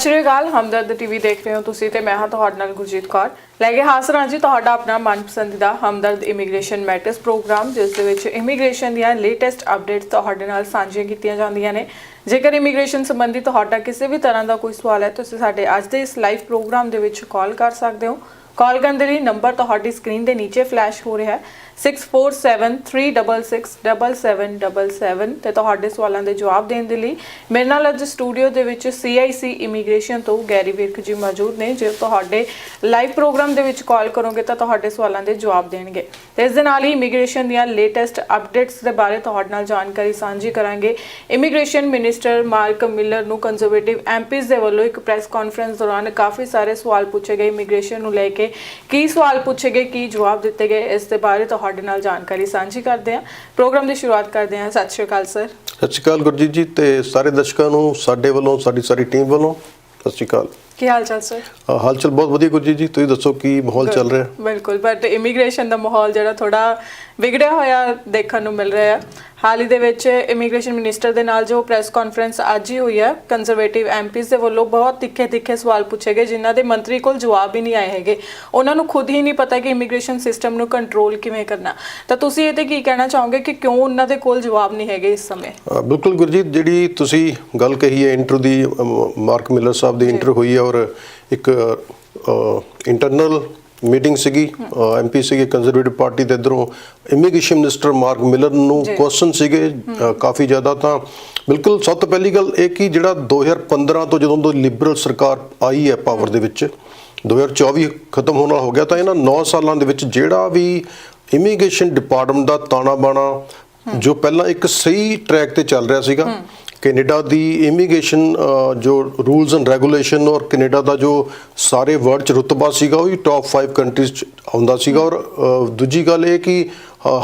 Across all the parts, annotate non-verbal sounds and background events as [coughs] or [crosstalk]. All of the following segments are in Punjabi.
ਸਤਿ ਸ਼੍ਰੀ ਅਕਾਲ, ਹਮਦਰਦ ਟੀਵੀ ਦੇਖ ਰਹੇ ਹੋ ਤੁਸੀਂ ਤੇ ਮੈਂ ਹਾਂ ਤੁਹਾਡੇ ਨਾਲ ਗੁਰਜੀਤ ਕੌਰ। ਲੈ ਕੇ ਹਾਜ਼ਰ ਹਾਂ ਜੀ ਤੁਹਾਡਾ ਆਪਣਾ ਮਨਪਸੰਦੀਦਾ ਹਮਦਰਦ ਇਮੀਗ੍ਰੇਸ਼ਨ ਮੈਟਰਸ ਪ੍ਰੋਗਰਾਮ, ਜਿਸ ਦੇ ਵਿੱਚ ਇਮੀਗ੍ਰੇਸ਼ਨ ਦੀਆਂ ਲੇਟੈਸਟ ਅਪਡੇਟਸ ਤੁਹਾਡੇ ਨਾਲ ਸਾਂਝੀਆਂ ਕੀਤੀਆਂ ਜਾਂਦੀਆਂ ਨੇ। ਜੇਕਰ ਇਮੀਗ੍ਰੇਸ਼ਨ ਸੰਬੰਧੀ ਤੁਹਾਡਾ ਕਿਸੇ ਵੀ ਤਰ੍ਹਾਂ ਦਾ ਕੋਈ ਸਵਾਲ ਹੈ, ਤੁਸੀਂ ਸਾਡੇ ਅੱਜ ਦੇ ਇਸ ਲਾਈਵ ਪ੍ਰੋਗਰਾਮ ਦੇ ਵਿੱਚ ਕਾਲ ਕਰ ਸਕਦੇ ਹੋ। ਕਾਲ ਕਰਨ ਦੇ ਲਈ ਨੰਬਰ ਤੁਹਾਡੀ ਸਕਰੀਨ ਦੇ ਨੀਚੇ ਫਲੈਸ਼ ਹੋ ਰਿਹਾ ਹੈ। 6473667777 ਤੇ ਤੁਹਾਡੇ ਸਵਾਲਾਂ ਦੇ ਜਵਾਬ ਦੇਣ ਦੇ ਲਈ ਮੇਰੇ ਨਾਲ ਅੱਜ ਸਟੂਡੀਓ ਦੇ ਵਿੱਚ CIC ਇਮੀਗ੍ਰੇਸ਼ਨ ਤੋਂ ਗੈਰੀ ਵਿਰਕ ਜੀ ਮੌਜੂਦ ਨੇ। ਜੇ ਤੁਹਾਡੇ ਲਾਈਵ ਪ੍ਰੋਗਰਾਮ ਦੇ ਵਿੱਚ ਕਾਲ ਕਰੋਗੇ ਤਾਂ ਤੁਹਾਡੇ ਸਵਾਲਾਂ ਦੇ ਜਵਾਬ ਦੇਣਗੇ। ਤੇ ਇਸ ਦੇ ਨਾਲ ਹੀ ਇਮੀਗ੍ਰੇਸ਼ਨ ਦੀਆਂ ਲੇਟੈਸਟ ਅਪਡੇਟਸ ਦੇ ਬਾਰੇ ਤੁਹਾਡੇ ਨਾਲ ਜਾਣਕਾਰੀ ਸਾਂਝੀ ਕਰਾਂਗੇ। ਇਮੀਗ੍ਰੇਸ਼ਨ ਮਿਨਿਸਟਰ ਮਾਰਕ ਮਿਲਰ ਨੂੰ ਕੰਜ਼ਰਵੇਟਿਵ ਐਮਪੀਜ਼ ਦੇ ਵੱਲੋਂ ਇੱਕ ਪ੍ਰੈਸ ਕਾਨਫਰੰਸ ਦੌਰਾਨ ਕਾਫੀ ਸਾਰੇ ਸਵਾਲ ਪੁੱਛੇ ਗਏ। ਇਮੀਗ੍ਰੇਸ਼ਨ ਨੂੰ ਲੈ ਕੇ ਕੀ ਸਵਾਲ ਪੁੱਛੇ ਗਏ, ਕੀ ਜਵਾਬ ਦਿੱਤੇ ਗਏ, ਇਸ ਦੇ ਬਾਰੇ ਤੁਹਾਡੇ ਨਾਲ ਜਾਣਕਾਰੀ ਸਾਂਝੀ ਕਰਦੇ ਹਾਂ। ਪ੍ਰੋਗਰਾਮ ਦੀ ਸ਼ੁਰੂਆਤ ਕਰਦੇ ਹਾਂ। ਸਤਿ ਸ਼੍ਰੀ ਅਕਾਲ ਸਰ। ਸਤਿ ਸ਼੍ਰੀ ਅਕਾਲ ਗੁਰਜੀਤ ਜੀ ਤੇ ਸਾਰੇ ਦਰਸ਼ਕਾਂ ਨੂੰ ਸਾਡੇ ਵੱਲੋਂ ਸਾਡੀ ਸਾਰੀ ਟੀਮ ਵੱਲੋਂ ਸਤਿ ਸ਼੍ਰੀ ਅਕਾਲ। ਕੀ ਹਾਲ ਚਾਲ ਸਰ? ਹਾਲ ਚਾਲ ਬਹੁਤ ਵਧੀਆ ਗੁਰਜੀਤ ਜੀ ਤੁਸੀਂ ਦੱਸੋ ਕੀ ਮਾਹੌਲ ਚੱਲ ਰਿਹਾ? ਬਿਲਕੁਲ ਬਟ ਇਮੀਗ੍ਰੇਸ਼ਨ ਦਾ ਮਾਹੌਲ ਜਿਹੜਾ ਥੋੜਾ ਵਿਗੜਿਆ ਹੋਇਆ ਦੇਖਣ ਨੂੰ ਮਿਲ ਰਿਹਾ। ਹੈ ਹਾਲ ਹੀ ਦੇ ਵਿੱਚ ਇਮੀਗ੍ਰੇਸ਼ਨ ਮਿਨਿਸਟਰ ਦੇ ਨਾਲ ਜੋ ਪ੍ਰੈਸ ਕਾਨਫਰੰਸ ਅੱਜ ਹੀ ਹੋਈ ਹੈ ਕੰਜ਼ਰਵੇਟਿਵ ਐਮਪੀਜ਼ ਦੇ ਵੱਲੋਂ ਬਹੁਤ ਤਿੱਖੇ ਤਿੱਖੇ ਸਵਾਲ ਪੁੱਛੇ ਗਏ ਜਿਨ੍ਹਾਂ ਦੇ ਮੰਤਰੀ ਕੋਲ ਜਵਾਬ ਹੀ ਨਹੀਂ ਆਏ ਹੈਗੇ। ਉਹਨਾਂ ਨੂੰ ਖੁਦ ਹੀ ਨਹੀਂ ਪਤਾ ਕਿ ਇਮੀਗ੍ਰੇਸ਼ਨ ਸਿਸਟਮ ਨੂੰ ਕੰਟਰੋਲ ਕਿਵੇਂ ਕਰਨਾ। ਤਾਂ ਤੁਸੀਂ ਇਹ ਤੇ ਕੀ ਕਹਿਣਾ ਚਾਹੋਗੇ ਕਿ ਕਿਉਂ ਉਹਨਾਂ ਦੇ ਕੋਲ ਜਵਾਬ ਨਹੀਂ ਹੈਗੇ ਇਸ ਸਮੇਂ? ਬਿਲਕੁਲ ਗੁਰਜੀਤ ਜਿਹੜੀ ਤੁਸੀਂ ਗੱਲ ਕਹੀ ਹੈ ਇੰਟਰ ਦੀ ਮਾਰਕ ਮਿਲਰ ਸਾਹਿਬ ਦੀ ਇੰਟਰ ਹੋਈ ਹੈ ਔਰ ਇੱਕ ਇੰਟਰਨਲ ਮੀਟਿੰਗ ਸੀਗੀ ਐਮਪੀ ਸੀਗੇ ਕੰਜ਼ਰਵੇਟਿਵ ਪਾਰਟੀ ਦੇ ਇਧਰੋਂ ਇਮੀਗ੍ਰੇਸ਼ਨ ਮਿਨਿਸਟਰ ਮਾਰਕ ਮਿਲਰ ਨੂੰ। ਕੁਐਸਚਨ ਸੀਗੇ ਕਾਫੀ ਜ਼ਿਆਦਾ ਤਾਂ ਬਿਲਕੁਲ ਸਭ ਤੋਂ ਪਹਿਲੀ ਗੱਲ ਇਹ ਕਿ ਜਿਹੜਾ 2015 ਤੋਂ ਜਦੋਂ ਤੋਂ ਲਿਬਰਲ ਸਰਕਾਰ ਆਈ ਹੈ ਪਾਵਰ ਦੇ ਵਿੱਚ 2024 ਖਤਮ ਹੋਣ ਵਾਲਾ ਹੋ ਗਿਆ ਤਾਂ ਇਹਨਾਂ 9 ਸਾਲਾਂ ਦੇ ਵਿੱਚ ਜਿਹੜਾ ਵੀ ਇਮੀਗ੍ਰੇਸ਼ਨ ਡਿਪਾਰਟਮੈਂਟ ਦਾ ਤਾਣਾ ਬਾਣਾ ਜੋ ਪਹਿਲਾਂ ਇੱਕ ਸਹੀ ਟਰੈਕ ਤੇ ਚੱਲ ਰਿਹਾ ਸੀਗਾ ਕੈਨੇਡਾ ਦੀ ਇਮੀਗ੍ਰੇਸ਼ਨ ਜੋ ਰੂਲਸ ਐਂਡ ਰੈਗੂਲੇਸ਼ਨ ਔਰ ਕੈਨੇਡਾ ਦਾ ਜੋ ਸਾਰੇ ਵਰਲਡ ਚ ਰੁਤਬਾ ਸੀਗਾ ਉਹ ਵੀ ਟਾਪ 5 ਕੰਟਰੀਜ਼ ਚ ਆਉਂਦਾ ਸੀਗਾ। ਔਰ ਦੂਜੀ ਗੱਲ ਇਹ ਕਿ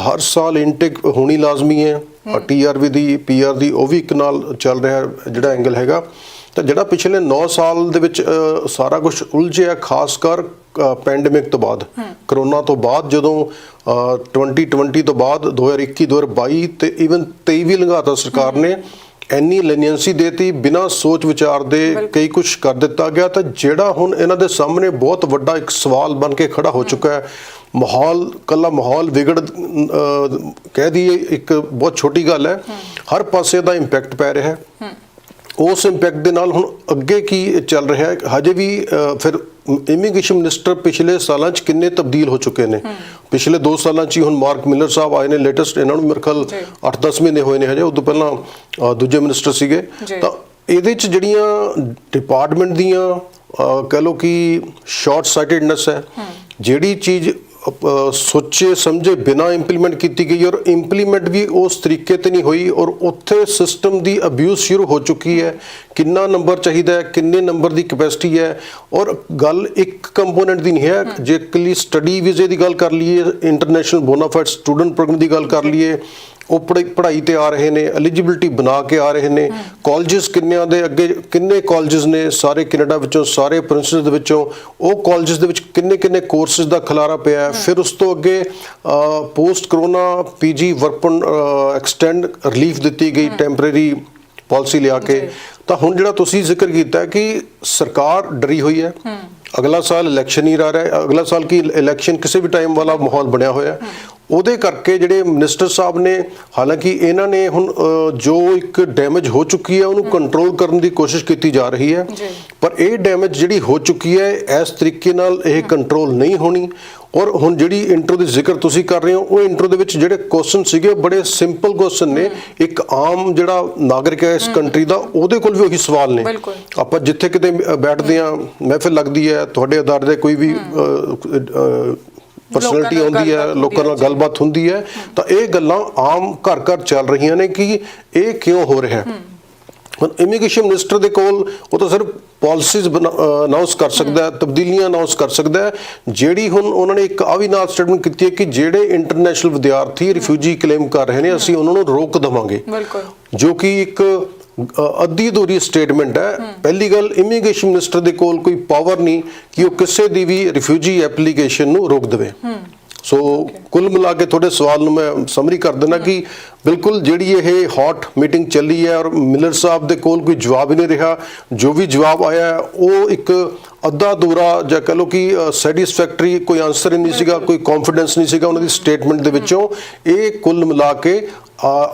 ਹਰ ਸਾਲ ਇਨਟੇਕ ਹੋਣੀ ਲਾਜ਼ਮੀ ਹੈ। ਟੀਆਰਵੀ ਦੀ ਪੀਆਰ ਦੀ ਉਹ ਵੀ ਇੱਕ ਨਾਲ ਚੱਲ ਰਿਹਾ ਜਿਹੜਾ ਐਂਗਲ ਹੈਗਾ। ਤਾਂ ਜਿਹੜਾ ਪਿਛਲੇ 9 ਸਾਲ ਦੇ ਵਿੱਚ ਸਾਰਾ ਕੁਝ ਉਲਝਿਆ ਖਾਸ ਕਰ ਪੈਂਡੇਮਿਕ ਤੋਂ ਬਾਅਦ। ਕਰੋਨਾ ਤੋਂ ਬਾਅਦ ਜਦੋਂ ਅ, 2020 ਤੋਂ ਬਾਅਦ 2021 2022 ਤੇ ਇਵਨ 23 ਵੀ ਲੰਘਾਤਾ ਸਰਕਾਰ ਨੇ। ਇੰਨੀ ਲੈਨੀਅੰਸੀ ਦੇਤੀ ਬਿਨਾਂ ਸੋਚ ਵਿਚਾਰ ਦੇ ਕਈ ਕੁਝ ਕਰ ਦਿੱਤਾ ਗਿਆ ਤਾਂ ਜਿਹੜਾ ਹੁਣ ਇਹਨਾਂ ਦੇ ਸਾਹਮਣੇ ਬਹੁਤ ਵੱਡਾ ਇੱਕ ਸਵਾਲ ਬਣ ਕੇ ਖੜਾ ਹੋ ਚੁੱਕਾ ਹੈ। ਮਾਹੌਲ ਕੱਲਾ ਮਾਹੌਲ ਵਿਗੜ ਕਹਿ ਦਈਏ ਇੱਕ ਬਹੁਤ ਛੋਟੀ ਗੱਲ ਹੈ। ਹਰ ਪਾਸੇ ਦਾ ਇੰਪੈਕਟ ਪੈ ਰਿਹਾ ਹੈ। ਉਸ ਇੰਪੈਕਟ ਦੇ ਨਾਲ ਹੁਣ ਅੱਗੇ ਕੀ ਚੱਲ ਰਿਹਾ ਹੈ? ਹਜੇ ਵੀ ਫਿਰ ਇਮੀਗ੍ਰੇਸ਼ਨ ਮਿਨਿਸਟਰ ਪਿਛਲੇ ਸਾਲਾਂ 'ਚ ਕਿੰਨੇ ਤਬਦੀਲ ਹੋ ਚੁੱਕੇ ਨੇ? ਪਿਛਲੇ 2 ਸਾਲਾਂ 'ਚ ਹੀ ਹੁਣ ਮਾਰਕ ਮਿਲਰ ਸਾਹਿਬ ਆਏ ਨੇ ਲੇਟੈਸਟ ਇਹਨਾਂ ਨੂੰ ਮੇਰੇ ਖਿਆਲ ਜੀ। 8-10 ਮਹੀਨੇ ਹੋਏ ਨੇ ਹਜੇ ਉਦੋਂ ਪਹਿਲਾਂ ਅ, ਦੂਜੇ ਮਿਨਿਸਟਰ ਸੀਗੇ। ਤਾਂ ਇਹਦੇ 'ਚ ਜਿਹੜੀਆਂ ਡਿਪਾਰਟਮੈਂਟ ਦੀਆਂ ਕਹਿ ਲਓ ਕਿ ਸ਼ਾਰਟ ਸਾਈਟਡਨੈਸ ਹੈ। ਜਿਹੜੀ ਚੀਜ਼ ਸੋਚੇ ਸਮਝੇ ਬਿਨਾ ਇੰਪਲੀਮੈਂਟ ਕੀਤੀ ਗਈ ਔਰ ਇੰਪਲੀਮੈਂਟ ਵੀ ਉਸ ਤਰੀਕੇ ਤੇ ਨਹੀਂ ਹੋਈ ਔਰ ਉੱਥੇ ਸਿਸਟਮ ਦੀ ਅਬਿਊਜ਼ ਸ਼ੁਰੂ ਹੋ ਚੁੱਕੀ ਹੈ। ਕਿੰਨਾ ਨੰਬਰ ਚਾਹੀਦਾ ਹੈ ਕਿੰਨੇ ਨੰਬਰ ਦੀ ਕੈਪੈਸਿਟੀ ਹੈ ਔਰ ਗੱਲ ਇੱਕ ਕੰਪੋਨੈਂਟ ਦੀ ਨਹੀਂ ਹੈ। ਜੇ ਕੱਲੀ ਸਟੱਡੀ ਵੀਜ਼ੇ ਦੀ ਗੱਲ ਕਰ ਲਈਏ international bona fide student program ਦੀ ਗੱਲ ਕਰ ਲਈਏ ਉਹ ਪੜ੍ਹਾਈ ਪੜ੍ਹਾਈ ਤੇ ਆ ਰਹੇ ਨੇ ਐਲੀਜੀਬਿਲਟੀ ਬਣਾ ਕੇ ਆ ਰਹੇ ਨੇ। ਕਾਲਜਸ ਕਿੰਨਿਆਂ ਦੇ ਅੱਗੇ ਕਿੰਨੇ ਕਾਲਜਸ ਨੇ ਸਾਰੇ ਕੈਨੇਡਾ ਵਿੱਚੋਂ ਸਾਰੇ ਪ੍ਰਿੰਸਸ ਦੇ ਵਿੱਚੋਂ ਉਹ ਕਾਲਜਸ ਦੇ ਵਿੱਚ ਕਿੰਨੇ ਕਿੰਨੇ ਕੋਰਸਸ ਦਾ ਖਲਾਰਾ ਪਿਆ ਹੈ। ਫਿਰ ਉਸ ਤੋਂ ਅੱਗੇ ਪੋਸਟ ਕਰੋਨਾ ਪੀਜੀ ਵਰਪਨ ਐਕਸਟੈਂਡ ਰਿਲੀਫ ਦਿੱਤੀ ਗਈ ਟੈਂਪਰੇਰੀ ਪਾਲਿਸੀ ਲਿਆ ਕੇ। ਤਾਂ ਹੁਣ ਜਿਹੜਾ ਤੁਸੀਂ ਜ਼ਿਕਰ ਕੀਤਾ ਹੈ ਕਿ ਸਰਕਾਰ ਡਰੀ ਹੋਈ ਹੈ। ਅਗਲਾ ਸਾਲ ਇਲੈਕਸ਼ਨ ਹੀ ਆ ਰਿਹਾ ਹੈ। ਅਗਲਾ ਸਾਲ ਕੀ ਇਲੈਕਸ਼ਨ ਕਿਸੇ ਵੀ ਟਾਈਮ ਵਾਲਾ ਮਾਹੌਲ ਬਣਿਆ ਹੋਇਆ ਹੈ। ਉਹਦੇ ਕਰਕੇ ਜਿਹੜੇ ਮਿਨਿਸਟਰ ਸਾਹਿਬ ਨੇ ਹਾਲਾਂਕਿ ਇਹਨਾਂ ਨੇ ਹੁਣ ਜੋ ਇੱਕ ਡੈਮੇਜ ਹੋ ਚੁੱਕੀ ਹੈ ਉਹਨੂੰ ਕੰਟਰੋਲ ਕਰਨ ਦੀ ਕੋਸ਼ਿਸ਼ ਕੀਤੀ ਜਾ ਰਹੀ ਹੈ। ਪਰ ਇਹ ਡੈਮੇਜ ਜਿਹੜੀ ਹੋ ਚੁੱਕੀ ਹੈ ਇਸ ਤਰੀਕੇ ਨਾਲ ਇਹ ਕੰਟਰੋਲ ਨਹੀਂ ਹੋਣੀ। ਔਰ ਹੁਣ ਜਿਹੜੀ ਇੰਟਰੋ ਦੀ ਜ਼ਿਕਰ ਤੁਸੀਂ ਕਰ ਰਹੇ ਹੋ ਉਹ ਇੰਟਰੋ ਦੇ ਵਿੱਚ ਜਿਹੜੇ ਕੁਐਸਚਨ ਸੀਗੇ ਬੜੇ ਸਿੰਪਲ ਕੁਐਸਚਨ ਨੇ। ਇੱਕ ਆਮ ਜਿਹੜਾ ਨਾਗਰਿਕ ਹੈ ਇਸ ਕੰਟਰੀ ਦਾ ਉਹਦੇ ਕੋਲ ਵੀ ਉਹੀ ਸਵਾਲ ਨੇ। ਆਪਾਂ ਜਿੱਥੇ ਕਿਤੇ ਬੈਠਦੇ ਆ ਮਹਿਫਿਲ ਲੱਗਦੀ ਹੈ ਤੁਹਾਡੇ ਅਦਾਰੇ ਦੇ ਕੋਈ ਵੀ ਪਰਸਨੈਲਿਟੀ ਆਉਂਦੀ ਹੈ ਲੋਕਾਂ ਨਾਲ ਗੱਲਬਾਤ ਹੁੰਦੀ ਹੈ। ਤਾਂ ਇਹ ਗੱਲਾਂ ਆਮ ਘਰ ਘਰ ਚੱਲ ਰਹੀਆਂ ਨੇ ਕਿ ਇਹ ਕਿਉਂ ਹੋ ਰਿਹਾ ਹੈ? ਹੁਣ ਇਮੀਗ੍ਰੇਸ਼ਨ ਮਿਨਿਸਟਰ ਦੇ ਕੋਲ ਉਹ ਤਾਂ ਸਿਰਫ ਪਾਲਿਸੀਜ਼ ਅਨਾਉਂਸ ਕਰ ਸਕਦਾ ਹੈ ਤਬਦੀਲੀਆਂ ਅਨਾਉਂਸ ਕਰ ਸਕਦਾ ਹੈ। ਜਿਹੜੀ ਹੁਣ ਉਹਨਾਂ ਨੇ ਇੱਕ ਆ ਵੀ ਨਾਲ ਸਟੇਟਮੈਂਟ ਕੀਤੀ ਹੈ ਕਿ ਜਿਹੜੇ ਇੰਟਰਨੈਸ਼ਨਲ ਵਿਦਿਆਰਥੀ ਰਿਫਿਊਜੀ ਕਲੇਮ ਕਰ ਰਹੇ ਨੇ ਅਸੀਂ ਉਹਨਾਂ ਨੂੰ ਰੋਕ ਦੇਵਾਂਗੇ। ਬਿਲਕੁਲ। ਜੋ ਕਿ ਇੱਕ ਅੱਧੀ ਅਧੂਰੀ ਸਟੇਟਮੈਂਟ ਹੈ। ਪਹਿਲੀ ਗੱਲ ਇਮੀਗ੍ਰੇਸ਼ਨ ਮਿਨਿਸਟਰ ਦੇ ਕੋਲ ਕੋਈ ਪਾਵਰ ਨਹੀਂ ਕਿ ਉਹ ਕਿਸੇ ਦੀ ਵੀ ਰਿਫਿਊਜੀ ਐਪਲੀਕੇਸ਼ਨ ਨੂੰ ਰੋਕ ਦੇਵੇ। ਸੋ ਕੁੱਲ ਮਿਲਾ ਕੇ ਤੁਹਾਡੇ ਸਵਾਲ ਨੂੰ ਮੈਂ ਸਮਰੀ ਕਰ ਦਿੰਦਾ ਕਿ ਬਿਲਕੁਲ ਜਿਹੜੀ ਇਹ ਹੌਟ ਮੀਟਿੰਗ ਚੱਲੀ ਹੈ ਔਰ ਮਿਲਰ ਸਾਹਿਬ ਦੇ ਕੋਲ ਕੋਈ ਜਵਾਬ ਹੀ ਨਹੀਂ ਰਿਹਾ। ਜੋ ਵੀ ਜਵਾਬ ਆਇਆ ਉਹ ਇੱਕ ਅੱਧਾ ਦੂਰਾ ਜਾਂ ਕਹ ਲਓ ਕਿ ਸੈਟੀਸਫੈਕਟਰੀ ਕੋਈ ਆਨਸਰ ਹੀ ਨਹੀਂ ਸੀਗਾ ਕੋਈ ਕੌਨਫੀਡੈਂਸ ਨਹੀਂ ਸੀਗਾ ਉਹਨਾਂ ਦੀ ਸਟੇਟਮੈਂਟ ਦੇ ਵਿੱਚੋਂ। ਇਹ ਕੁੱਲ ਮਿਲਾ ਕੇ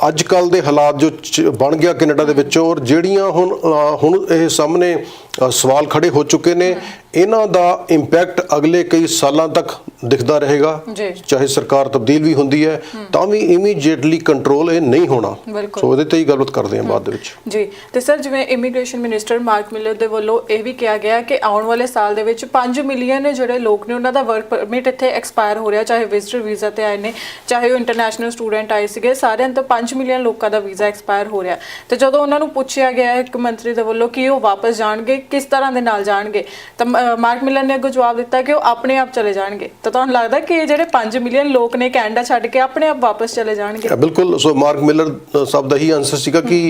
ਅੱਜ ਕੱਲ ਦੇ ਹਾਲਾਤ ਜੋ ਚ- ਬਣ ਗਿਆ ਕੈਨੇਡਾ ਦੇ ਵਿੱਚੋਂ, ਔਰ ਜਿਹੜੀਆਂ ਹੁਣ ਹੁਣ ਇਹ ਸਾਹਮਣੇ ਸਵਾਲ ਖੜੇ ਹੋ ਚੁੱਕੇ ਨੇ। ਇਹਨਾਂ ਦਾ ਇੰਪੈਕਟ ਅਗਲੇ ਕਈ ਸਾਲਾਂ ਤੱਕ ਦਿਖਦਾ ਰਹੇਗਾ। ਚਾਹੇ ਸਰਕਾਰ ਤਬਦੀਲ ਵੀ ਹੁੰਦੀ ਹੈ ਤਾਂ ਵੀ ਇਮੀਡੀਏਟਲੀ ਕੰਟਰੋਲ ਇਹ ਨਹੀਂ ਹੋਣਾ। ਸੋ ਉਹਦੇ ਤੇ ਹੀ ਗੱਲਬਾਤ ਕਰਦੇ ਹਾਂ ਬਾਅਦ ਦੇ ਵਿੱਚ। ਜੀ। ਤੇ ਸਰ ਜਿਵੇਂ ਇਮੀਗ੍ਰੇਸ਼ਨ ਮਿਨਿਸਟਰ ਮਾਰਕ ਮਿਲਰ ਦੇ ਵੱਲੋਂ ਇਹ ਵੀ ਕਿਹਾ ਗਿਆ ਕਿ ਆਉਣ ਵਾਲੇ ਸਾਲ ਦੇ ਵਿੱਚ 5 ਮਿਲੀਅਨ ਜਿਹੜੇ ਲੋਕ ਨੇ ਉਹਨਾਂ ਦਾ ਵਰਕ ਪਰਮਿਟ ਇੱਥੇ ਐਕਸਪਾਇਰ ਹੋ ਰਿਹਾ ਚਾਹੇ ਵਿਜ਼ਟਰ ਵੀਜ਼ਾ ਤੇ ਆਏ ਨੇ ਚਾਹੇ ਉਹ ਇੰਟਰਨੈਸ਼ਨਲ ਸਟੂਡੈਂਟ ਆਏ ਸੀਗੇ ਸਾਰਿਆਂ ਤੋਂ 5 ਮਿਲੀਅਨ ਲੋਕਾਂ ਦਾ ਵੀਜ਼ਾ ਐਕਸਪਾਇਰ ਹੋ ਰਿਹਾ। ਤੇ ਜਦੋਂ ਉਹਨਾਂ ਨੂੰ ਪੁੱਛਿਆ ਗਿਆ ਇੱਕ ਮੰਤਰੀ ਦੇ ਵੱਲੋਂ ਕਿ ਉਹ ਵਾਪਸ ਜਾਣਗੇ ਕਿਸ ਤਰ੍ਹਾਂ ਦੇ ਨਾਲ ਜਾਣਗੇ? ਤਾਂ ਮਾਰਕ ਮਿਲਰ ਨੇ ਅੱਗੋਂ ਜਵਾਬ ਦਿੱਤਾ ਕਿ ਉਹ ਆਪਣੇ ਆਪ ਚਲੇ ਜਾਣਗੇ। ਤਾਂ ਤੁਹਾਨੂੰ ਲੱਗਦਾ ਕਿ ਇਹ ਜਿਹੜੇ 5 ਮਿਲੀਅਨ ਲੋਕ ਨੇ ਕੈਨੇਡਾ ਛੱਡ ਕੇ ਆਪਣੇ ਆਪ ਵਾਪਸ ਚਲੇ ਜਾਣਗੇ? ਬਿਲਕੁਲ। ਸੋ ਮਾਰਕ ਮਿਲਰ ਸਾਹਿਬ ਦਾ ਹੀ ਆਨਸਰ ਸੀਗਾ ਕਿ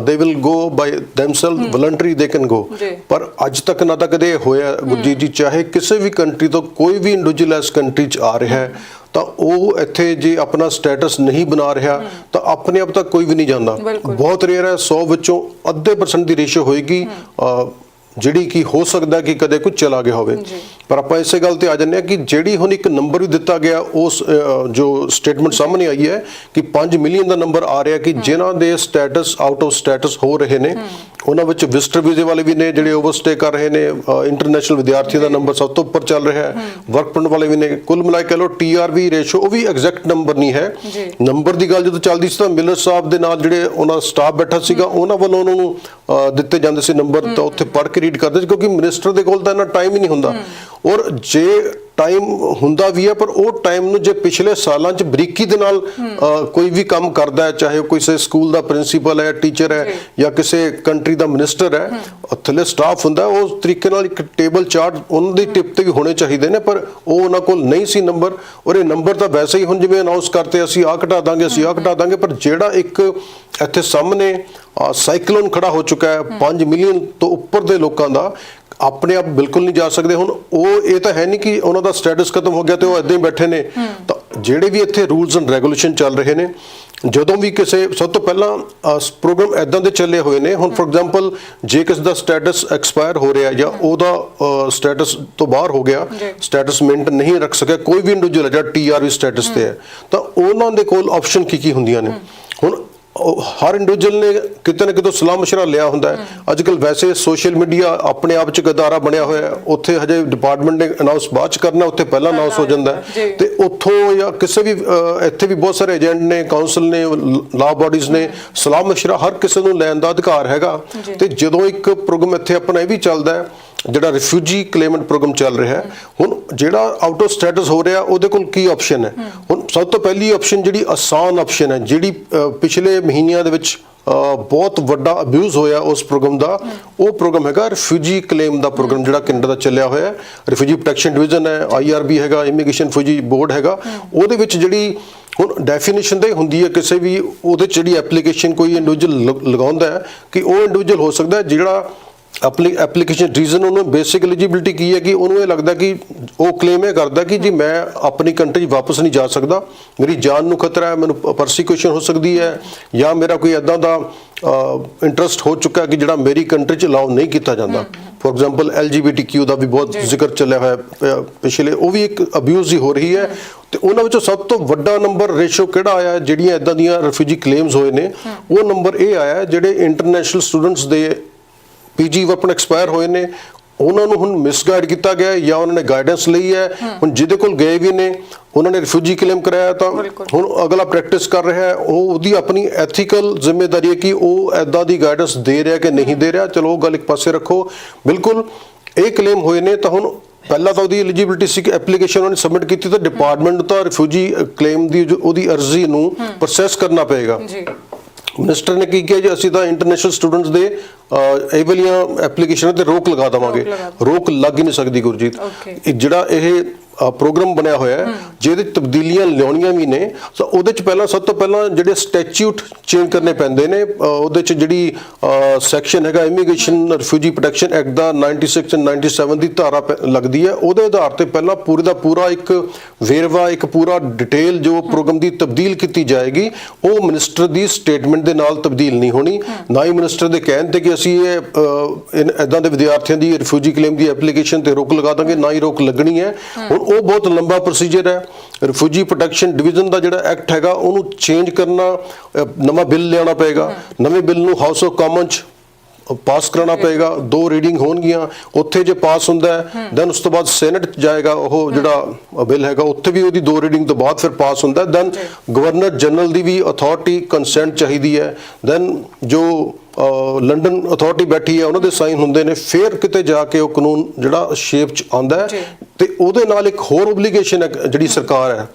they will go by themself voluntary they can go. ਪਰ ਅੱਜ ਤੱਕ ਨਾ ਤਾਂ ਕਦੇ ਹੋਇਆ। ਗੁਰਜੀਤ ਜੀ ਚਾਹੇ ਕਿਸੇ ਵੀ ਕੰਟਰੀ ਤੋਂ ਕੋਈ ਵੀ ਇੰਡੀਵਿਜੂਅਲ ਇਸ ਕੰਟਰੀ 'ਚ ਆ ਰਿਹਾ ਹੈ ਤਾਂ ਉਹ ਇੱਥੇ ਜੇ ਆਪਣਾ ਸਟੇਟਸ ਨਹੀਂ ਬਣਾ ਰਿਹਾ ਤਾਂ ਆਪਣੇ ਆਪ ਤੱਕ ਕੋਈ ਵੀ ਨਹੀਂ ਜਾਂਦਾ। ਬਹੁਤ ਰੇਅਰ ਹੈ 100 ਵਿੱਚੋਂ ਅੱਧੇ ਪਰਸੈਂਟ ਦੀ ਰੇਸ਼ੋ ਹੋਏਗੀ ਜਿਹੜੀ ਕਿ ਹੋ ਸਕਦਾ ਕਿ ਕਦੇ ਕੁਝ ਚਲਾ ਗਿਆ ਹੋਵੇ। ਪਰ ਆਪਾਂ ਇਸੇ ਗੱਲ ਤੇ ਆ ਜੰਨੇ ਆ ਕਿ ਜਿਹੜੀ ਹੁਣ ਇੱਕ ਨੰਬਰ ਵੀ ਦਿੱਤਾ ਗਿਆ ਉਸ ਜੋ ਸਟੇਟਮੈਂਟ ਸਾਹਮਣੇ ਆਈ ਹੈ ਕਿ 5 ਮਿਲੀਅਨ ਦਾ ਨੰਬਰ ਆ ਰਿਹਾ ਕਿ ਜਿਨ੍ਹਾਂ ਦੇ ਸਟੇਟਸ ਆਊਟ ਆਫ ਸਟੇਟਸ ਹੋ ਰਹੇ ਨੇ। ਉਹਨਾਂ ਵਿੱਚ ਵਿਜ਼ਟਰ ਵੀਜ਼ੇ ਵਾਲੇ ਵੀ ਨੇ ਜਿਹੜੇ ਓਵਰਸਟੇ ਕਰ ਰਹੇ ਨੇ ਇੰਟਰਨੈਸ਼ਨਲ ਵਿਦਿਆਰਥੀਆਂ ਦਾ ਨੰਬਰ ਸਭ ਤੋਂ ਉੱਪਰ ਚੱਲ ਰਿਹਾ ਹੈ। ਵਰਕ ਪਰਮਿਟ ਵਾਲੇ ਵੀ ਨੇ ਕੁੱਲ ਮਿਲਾ ਕੇ ਲੋ ਟੀਆਰਵੀ ਰੇਸ਼ੋ ਉਹ ਵੀ ਐਗਜ਼ੈਕਟ ਨੰਬਰ ਨਹੀਂ ਹੈ। ਨੰਬਰ ਦੀ ਗੱਲ ਜਦੋਂ ਚੱਲਦੀ ਸੀ ਤਾਂ ਮਿਲਰ ਸਾਹਿਬ ਦੇ ਨਾਲ ਜਿਹੜੇ ਉਹਨਾਂ ਸਟਾਫ ਬੈਠਾ ਸੀਗਾ ਉਹਨਾਂ ਵੱਲੋਂ ਉਹਨਾਂ ਨੂੰ ਦਿੱਤੇ ਜਾਂਦੇ ਸੀ ਨੰਬਰ ਤਾਂ ਉੱਥੇ ਪੜ੍ਹ ਕੇ ਰੀਡ ਕਰਦੇ ਸੀ ਕਿਉਂਕਿ ਮਿਨਿਸਟਰ ਦੇ ਕੋਲ ਤਾਂ ਇੰਨਾ ਟਾਈਮ ਹੀ ਨਹੀਂ ਹੁੰਦਾ। ਔਰ ਜੇ ਟਾਈਮ ਹੁੰਦਾ ਵੀ ਹੈ ਪਰ ਉਹ ਟਾਈਮ ਨੂੰ ਜੇ ਪਿਛਲੇ ਸਾਲਾਂ 'ਚ ਬਰੀਕੀ ਦੇ ਨਾਲ ਕੋਈ ਵੀ ਕੰਮ ਕਰਦਾ ਹੈ ਚਾਹੇ ਉਹ ਕਿਸੇ ਸਕੂਲ ਦਾ ਪ੍ਰਿੰਸੀਪਲ ਹੈ ਟੀਚਰ ਹੈ ਜਾਂ। ਕਿਸੇ ਕੰਟਰੀ ਦਾ ਮਿਨਿਸਟਰ ਹੈ ਥੱਲੇ ਸਟਾਫ ਹੁੰਦਾ ਹੈ, ਉਸ ਤਰੀਕੇ ਨਾਲ ਇੱਕ ਟੇਬਲ ਚਾਰਟ ਉਹਨਾਂ ਦੀ ਟਿਪ ਤੇ ਵੀ ਹੋਣੇ ਚਾਹੀਦੇ ਨੇ ਪਰ ਉਹ ਉਹਨਾਂ ਕੋਲ ਨਹੀਂ ਸੀ ਨੰਬਰ ਔਰ ਇਹ ਨੰਬਰ ਤਾਂ ਵੈਸੇ ਹੀ ਹੁਣ ਜਿਵੇਂ ਅਨਾਉਂਸ ਕਰਤੇ ਅਸੀਂ ਆਹ ਘਟਾ ਦਾਂਗੇ ਅਸੀਂ ਆਹ ਘਟਾ ਦਾਂਗੇ ਪਰ ਜਿਹੜਾ ਇੱਕ ਇੱਥੇ ਸਾਹਮਣੇ ਸਾਈਕਲੋਨ ਖੜਾ ਹੋ ਚੁੱਕਾ ਹੈ 5 ਮਿਲੀਅਨ ਤੋਂ ਉੱਪਰ ਦੇ ਲੋਕਾਂ ਦਾ ਆਪਣੇ ਆਪ ਬਿਲਕੁਲ ਨਹੀਂ ਜਾ ਸਕਦੇ। ਹੁਣ ਉਹ ਇਹ ਤਾਂ ਹੈ ਨਹੀਂ ਕਿ ਉਹਨਾਂ ਦਾ ਸਟੇਟਸ ਖਤਮ ਹੋ ਗਿਆ ਤੇ ਉਹ ਇਦਾਂ ਹੀ ਬੈਠੇ ਨੇ। ਤਾਂ ਜਿਹੜੇ ਵੀ ਇੱਥੇ ਰੂਲਸ ਐਂਡ ਰੈਗੂਲੇਸ਼ਨ ਚੱਲ ਰਹੇ ਨੇ ਜਦੋਂ ਵੀ ਕਿਸੇ ਸਭ ਤੋਂ ਪਹਿਲਾਂ ਪ੍ਰੋਗਰਾਮ ਐਦਾਂ ਦੇ ਚੱਲੇ ਹੋਏ ਨੇ। ਹੁਣ ਫੋਰ ਐਗਜ਼ਾਮਪਲ ਜੇ ਕਿਸੇ ਦਾ ਸਟੇਟਸ ਐਕਸਪਾਇਰ ਹੋ ਰਿਹਾ ਜਾਂ ਉਹਦਾ ਸਟੇਟਸ ਤੋਂ ਬਾਹਰ ਹੋ ਗਿਆ। ਸਟੇਟਸ ਮੇਨਟ ਨਹੀਂ ਰੱਖ ਸਕਿਆ ਕੋਈ ਵੀ ਇੰਡੀਵਿਜੂਅਲ ਜਿਹੜਾ ਟੀਆਰਵੀ ਸਟੇਟਸ ਤੇ ਹੈ ਤਾਂ ਉਹਨਾਂ ਦੇ ਕੋਲ ਆਪਸ਼ਨ ਕੀ ਕੀ ਹੁੰਦੀਆਂ ਨੇ? ਹੁਣ ਹਰ ਇੰਡੀਵਿਜੂਅਲ ਨੇ ਕਿਤੇ ਨਾ ਕਿਤੇ ਸਲਾਹ ਮਸ਼ਵਰਾ ਲਿਆ ਹੁੰਦਾ ਹੈ। ਅੱਜ ਕੱਲ ਵੈਸੇ ਸੋਸ਼ਲ ਮੀਡੀਆ ਆਪਣੇ ਆਪ ਚ ਗਦਾਰਾ ਬਣਿਆ ਹੋਇਆ ਹੈ। ਉੱਥੇ ਹਜੇ ਡਿਪਾਰਟਮੈਂਟ ਨੇ ਅਨਾਉਂਸ ਬਾਅਦ ਚ ਕਰਨਾ ਉੱਥੇ ਪਹਿਲਾਂ ਅਨਾਉਂਸ ਹੋ ਜਾਂਦਾ। ਤੇ ਉੱਥੋਂ ਜਾਂ ਕਿਸੇ ਵੀ ਇੱਥੇ ਵੀ ਬਹੁਤ ਸਾਰੇ ਏਜੰਟ ਨੇ ਕਾਉਂਸਲ ਨੇ ਲਾ ਬਾਡੀਜ਼ ਨੇ ਸਲਾਹ ਮਸ਼ਵਰਾ ਹਰ ਕਿਸੇ ਨੂੰ ਲੈਣ ਦਾ ਅਧਿਕਾਰ ਹੈਗਾ। ਤੇ ਜਦੋਂ ਇੱਕ ਪ੍ਰੋਗਰਾਮ ਇੱਥੇ ਆਪਣਾ ਇਹ ਵੀ ਚੱਲਦਾ ਹੈ ਜਿਹੜਾ ਰਿਫਿਊਜੀ ਕਲੇਮੈਂਟ ਪ੍ਰੋਗਰਾਮ ਚੱਲ ਰਿਹਾ ਹੈ, ਹੁਣ ਜਿਹੜਾ ਆਊਟ ਆਫ ਸਟੇਟਸ ਹੋ ਰਿਹਾ, ਉਹਦੇ ਕੋਲ ਕੀ ਆਪਸ਼ਨ ਹੈ? ਹੁਣ ਸਭ ਤੋਂ ਪਹਿਲੀ ਆਪਸ਼ਨ ਜਿਹੜੀ ਆਸਾਨ ਆਪਸ਼ਨ ਹੈ, ਜਿਹੜੀ ਪਿਛਲੇ ਮਹੀਨਿਆਂ ਦੇ ਵਿੱਚ ਬਹੁਤ ਵੱਡਾ ਅਬਿਊਜ਼ ਹੋਇਆ ਉਸ ਪ੍ਰੋਗਰਾਮ ਦਾ, ਉਹ ਪ੍ਰੋਗਰਾਮ ਹੈਗਾ ਰਿਫਿਊਜੀ ਕਲੇਮ ਦਾ ਪ੍ਰੋਗਰਾਮ ਜਿਹੜਾ ਕੈਨੇਡਾ ਦਾ ਚੱਲਿਆ ਹੋਇਆ ਹੈ। ਰਿਫਿਊਜੀ ਪ੍ਰੋਟੈਕਸ਼ਨ ਡਿਵੀਜ਼ਨ ਹੈ ਆਈਆਰਬੀ ਹੈਗਾ ਇਮੀਗ੍ਰੇਸ਼ਨ ਰਿਫਿਊਜੀ ਬੋਰਡ ਹੈਗਾ। ਉਹਦੇ ਵਿੱਚ ਜਿਹੜੀ ਹੁਣ ਡੈਫੀਨੇਸ਼ਨ ਤਾਂ ਹੁੰਦੀ ਹੈ ਕਿਸੇ ਵੀ, ਉਹਦੇ 'ਚ ਜਿਹੜੀ ਐਪਲੀਕੇਸ਼ਨ ਕੋਈ ਇੰਡੀਵਿਜੂਅਲ ਲਗਾਉਂਦਾ ਹੈ, ਕਿ ਉਹ ਇੰਡੀਵਿਜੂਅਲ ਹੋ ਸਕਦਾ ਹੈ, ਜਿਹੜਾ ਐਪਲੀਕੇਸ਼ਨ ਰੀਜ਼ਨ ਉਹਨੂੰ ਬੇਸਿਕ ਐਲੀਜੀਬਿਲਟੀ ਕੀ ਹੈ ਕਿ ਉਹਨੂੰ ਇਹ ਲੱਗਦਾ ਕਿ ਉਹ ਕਲੇਮ ਇਹ ਕਰਦਾ ਕਿ ਜੀ ਮੈਂ ਆਪਣੀ ਕੰਟਰੀ ਵਾਪਸ ਨਹੀਂ ਜਾ ਸਕਦਾ। ਮੇਰੀ ਜਾਨ ਨੂੰ ਖਤਰਾ ਹੈ ਮੈਨੂੰ ਪਰਸੀਕਿਊਸ਼ਨ ਹੋ ਸਕਦੀ ਹੈ ਜਾਂ ਮੇਰਾ ਕੋਈ ਐਦਾਂ ਦਾ ਇੰਟਰਸਟ ਹੋ ਚੁੱਕਾ ਕਿ ਜਿਹੜਾ ਮੇਰੀ ਕੰਟਰੀ 'ਚ ਅਲਾਉ ਨਹੀਂ ਕੀਤਾ ਜਾਂਦਾ। ਫੋਰ ਐਗਜ਼ਾਮਪਲ ਐਲਜੀਬੀਟੀਕਿਊ ਦਾ ਵੀ ਬਹੁਤ ਜ਼ਿਕਰ ਚੱਲਿਆ ਹੋਇਆ ਪਿਛਲੇ ਉਹ ਵੀ ਇੱਕ ਅਬਿਊਜ਼ ਹੀ ਹੋ ਰਹੀ ਹੈ। ਤੇ ਉਹਨਾਂ ਵਿੱਚੋਂ ਸਭ ਤੋਂ ਵੱਡਾ ਨੰਬਰ ਰੇਸ਼ੋ ਕਿਹੜਾ ਆਇਆ? ਜਿਹੜੀਆਂ ਇਦਾਂ ਦੀਆਂ ਰਿਫਿਊਜੀ ਕਲੇਮਸ ਹੋਏ ਨੇ ਉਹ ਨੰਬਰ ਇਹ ਆਇਆ ਜਿਹੜੇ ਇੰਟਰਨੈਸ਼ਨਲ ਸਟੂਡੈਂਟਸ ਦੇ ਪੀਜੀ ਵੈਪਨ ਐਕਸਪਾਇਰ ਹੋਏ ਨੇ ਉਹਨਾਂ ਨੂੰ ਹੁਣ ਮਿਸਗਾਈਡ ਕੀਤਾ ਗਿਆ ਜਾਂ ਉਹਨਾਂ ਨੇ ਗਾਈਡੈਂਸ ਲਈ ਹੈ ਹੁਣ ਜਿਹਦੇ ਕੋਲ ਗਏ ਵੀ ਨੇ ਉਹਨਾਂ ਨੇ ਰਿਫਿਊਜੀ ਕਲੇਮ ਕਰਾਇਆ ਤਾਂ। ਹੁਣ ਅਗਲਾ ਪ੍ਰੈਕਟਿਸ ਕਰ ਰਿਹਾ ਹੈ ਉਹ ਉਹਦੀ ਆਪਣੀ ਐਥੀਕਲ ਜ਼ਿੰਮੇਵਾਰੀ ਹੈ ਕਿ ਉਹ ਐਦਾਂ ਦੀ ਗਾਈਡੈਂਸ ਦੇ ਰਿਹਾ ਕਿ ਨਹੀਂ ਦੇ ਰਿਹਾ। ਚਲੋ ਉਹ ਗੱਲ ਇੱਕ ਪਾਸੇ ਰੱਖੋ। ਬਿਲਕੁਲ ਇਹ ਕਲੇਮ ਹੋਏ ਨੇ ਤਾਂ ਹੁਣ ਪਹਿਲਾਂ ਤਾਂ ਉਹਦੀ ਐਲੀਜੀਬਿਲਟੀ ਸੀ ਕਿ ਐਪਲੀਕੇਸ਼ਨ ਉਹਨੇ ਸਬਮਿਟ ਕੀਤੀ ਤਾਂ ਡਿਪਾਰਟਮੈਂਟ ਤਾਂ ਰਿਫਿਊਜੀ ਕਲੇਮ ਦੀ ਜੋ ਉਹਦੀ ਅਰਜ਼ੀ ਨੂੰ ਪ੍ਰੋਸੈਸ ਕਰਨਾ ਪਏਗਾ। ਜੀ। ਮਿਨਿਸਟਰ ਨੇ ਕੀ ਕਿਹਾ ਜੀ? ਅਸੀਂ ਤਾਂ ਇੰਟਰਨੈਸ਼ਨਲ ਸਟੂਡੈਂਟਸ ਦੇ ਇਹ ਵਾਲੀਆਂ ਐਪਲੀਕੇਸ਼ਨਾਂ ਤੇ ਰੋਕ ਲਗਾ ਦੇਵਾਂਗੇ। ਰੋਕ ਲਗਾ ਹੀ ਨਹੀਂ ਸਕਦੀ ਗੁਰਜੀਤ। ਜਿਹੜਾ ਇਹ ਪ੍ਰੋਗਰਾਮ ਬਣਿਆ ਹੋਇਆ ਹੈ ਜਿਹਦੇ ਤਬਦੀਲੀਆਂ ਲਿਆਉਣੀਆਂ ਵੀ ਨੇ। ਤਾਂ ਉਹਦੇ ਚ ਪਹਿਲਾਂ ਸਭ ਤੋਂ ਪਹਿਲਾਂ ਜਿਹੜੇ ਸਟੈਚੂਟ ਚੇਂਜ ਕਰਨੇ ਪੈਂਦੇ ਨੇ ਉਹਦੇ ਚ ਜਿਹੜੀ ਸੈਕਸ਼ਨ ਹੈਗਾ ਇਮੀਗ੍ਰੇਸ਼ਨ ਰਿਫਿਊਜੀ ਪ੍ਰੋਟੈਕਸ਼ਨ ਐਕਟ ਦਾ 96 ਤੇ 97 ਦੀ ਧਾਰਾ ਲੱਗਦੀ ਹੈ। ਉਹਦੇ ਆਧਾਰ ਤੇ ਪਹਿਲਾਂ ਪੂਰੇ ਦਾ ਪੂਰਾ ਇੱਕ ਵੇਰਵਾ ਇੱਕ ਪੂਰਾ ਡਿਟੇਲ ਜੋ ਪ੍ਰੋਗਰਾਮ ਦੀ ਤਬਦੀਲ ਕੀਤੀ ਜਾਏਗੀ ਉਹ ਮਿਨਿਸਟਰ ਦੀ ਸਟੇਟਮੈਂਟ ਦੇ ਨਾਲ ਤਬਦੀਲ ਨਹੀਂ ਹੋਣੀ। ਨਾ ਹੀ ਮਿਨਿਸਟਰ ਦੇ ਕਹਿਣ ਤੇ ਕਿ ਅਸੀਂ ਇਹ ਇਦਾਂ ਦੇ ਵਿਦਿਆਰਥੀਆਂ ਦੀ ਰਿਫਿਊਜੀ ਕਲੇਮ ਦੀ ਐਪਲੀਕੇਸ਼ਨ ਤੇ ਰੋਕ ਲਗਾ ਦਾਂਗੇ ਨਾ ਹੀ ਰੋਕ ਲੱਗਣੀ ਹੈ। ਹੁਣ ਉਹ ਬਹੁਤ ਲੰਬਾ ਪ੍ਰੋਸੀਜਰ ਹੈ। ਰਿਫਿਊਜੀ ਪ੍ਰੋਟੈਕਸ਼ਨ ਡਿਵੀਜ਼ਨ ਦਾ ਜਿਹੜਾ ਐਕਟ ਹੈਗਾ ਉਹਨੂੰ ਚੇਂਜ ਕਰਨਾ ਨਵਾਂ ਬਿੱਲ ਲਿਆਉਣਾ ਪਏਗਾ। ਨਵੇਂ ਬਿੱਲ ਨੂੰ ਹਾਊਸ ਆਫ ਕਾਮਨ ਚ ਪਾਸ ਕਰਾਉਣਾ ਪਏਗਾ ਦੋ ਰੀਡਿੰਗ ਹੋਣਗੀਆਂ ਉੱਥੇ ਜੇ ਪਾਸ ਹੁੰਦਾ ਹੈ ਦੈਨ ਉਸ ਤੋਂ ਬਾਅਦ ਸੈਨੇਟ ਜਾਏਗਾ ਉਹ ਜਿਹੜਾ ਬਿੱਲ ਹੈਗਾ ਉੱਥੇ ਵੀ ਉਹਦੀ ਦੋ ਰੀਡਿੰਗ ਤੋਂ ਬਾਅਦ ਫਿਰ ਪਾਸ ਹੁੰਦਾ ਦੈਨ ਗਵਰਨਰ ਜਨਰਲ ਦੀ ਵੀ ਅਥਾਰਟੀ ਕੰਸੈਂਟ ਚਾਹੀਦੀ ਹੈ ਦੈਨ ਜੋ ਲੰਡਨ ਅਥਾਰਟੀ ਬੈਠੀ ਹੈ ਉਹਨਾਂ ਦੇ ਸਾਈਨ ਹੁੰਦੇ ਨੇ ਫਿਰ ਕਿਤੇ ਜਾ ਕੇ ਉਹ ਕਾਨੂੰਨ ਜਿਹੜਾ ਸ਼ੇਪ 'ਚ ਆਉਂਦਾ। ਤੇ ਉਹਦੇ ਨਾਲ ਇੱਕ ਹੋਰ ਓਬਲੀਗੇਸ਼ਨ ਹੈ ਜਿਹੜੀ ਸਰਕਾਰ ਹੈ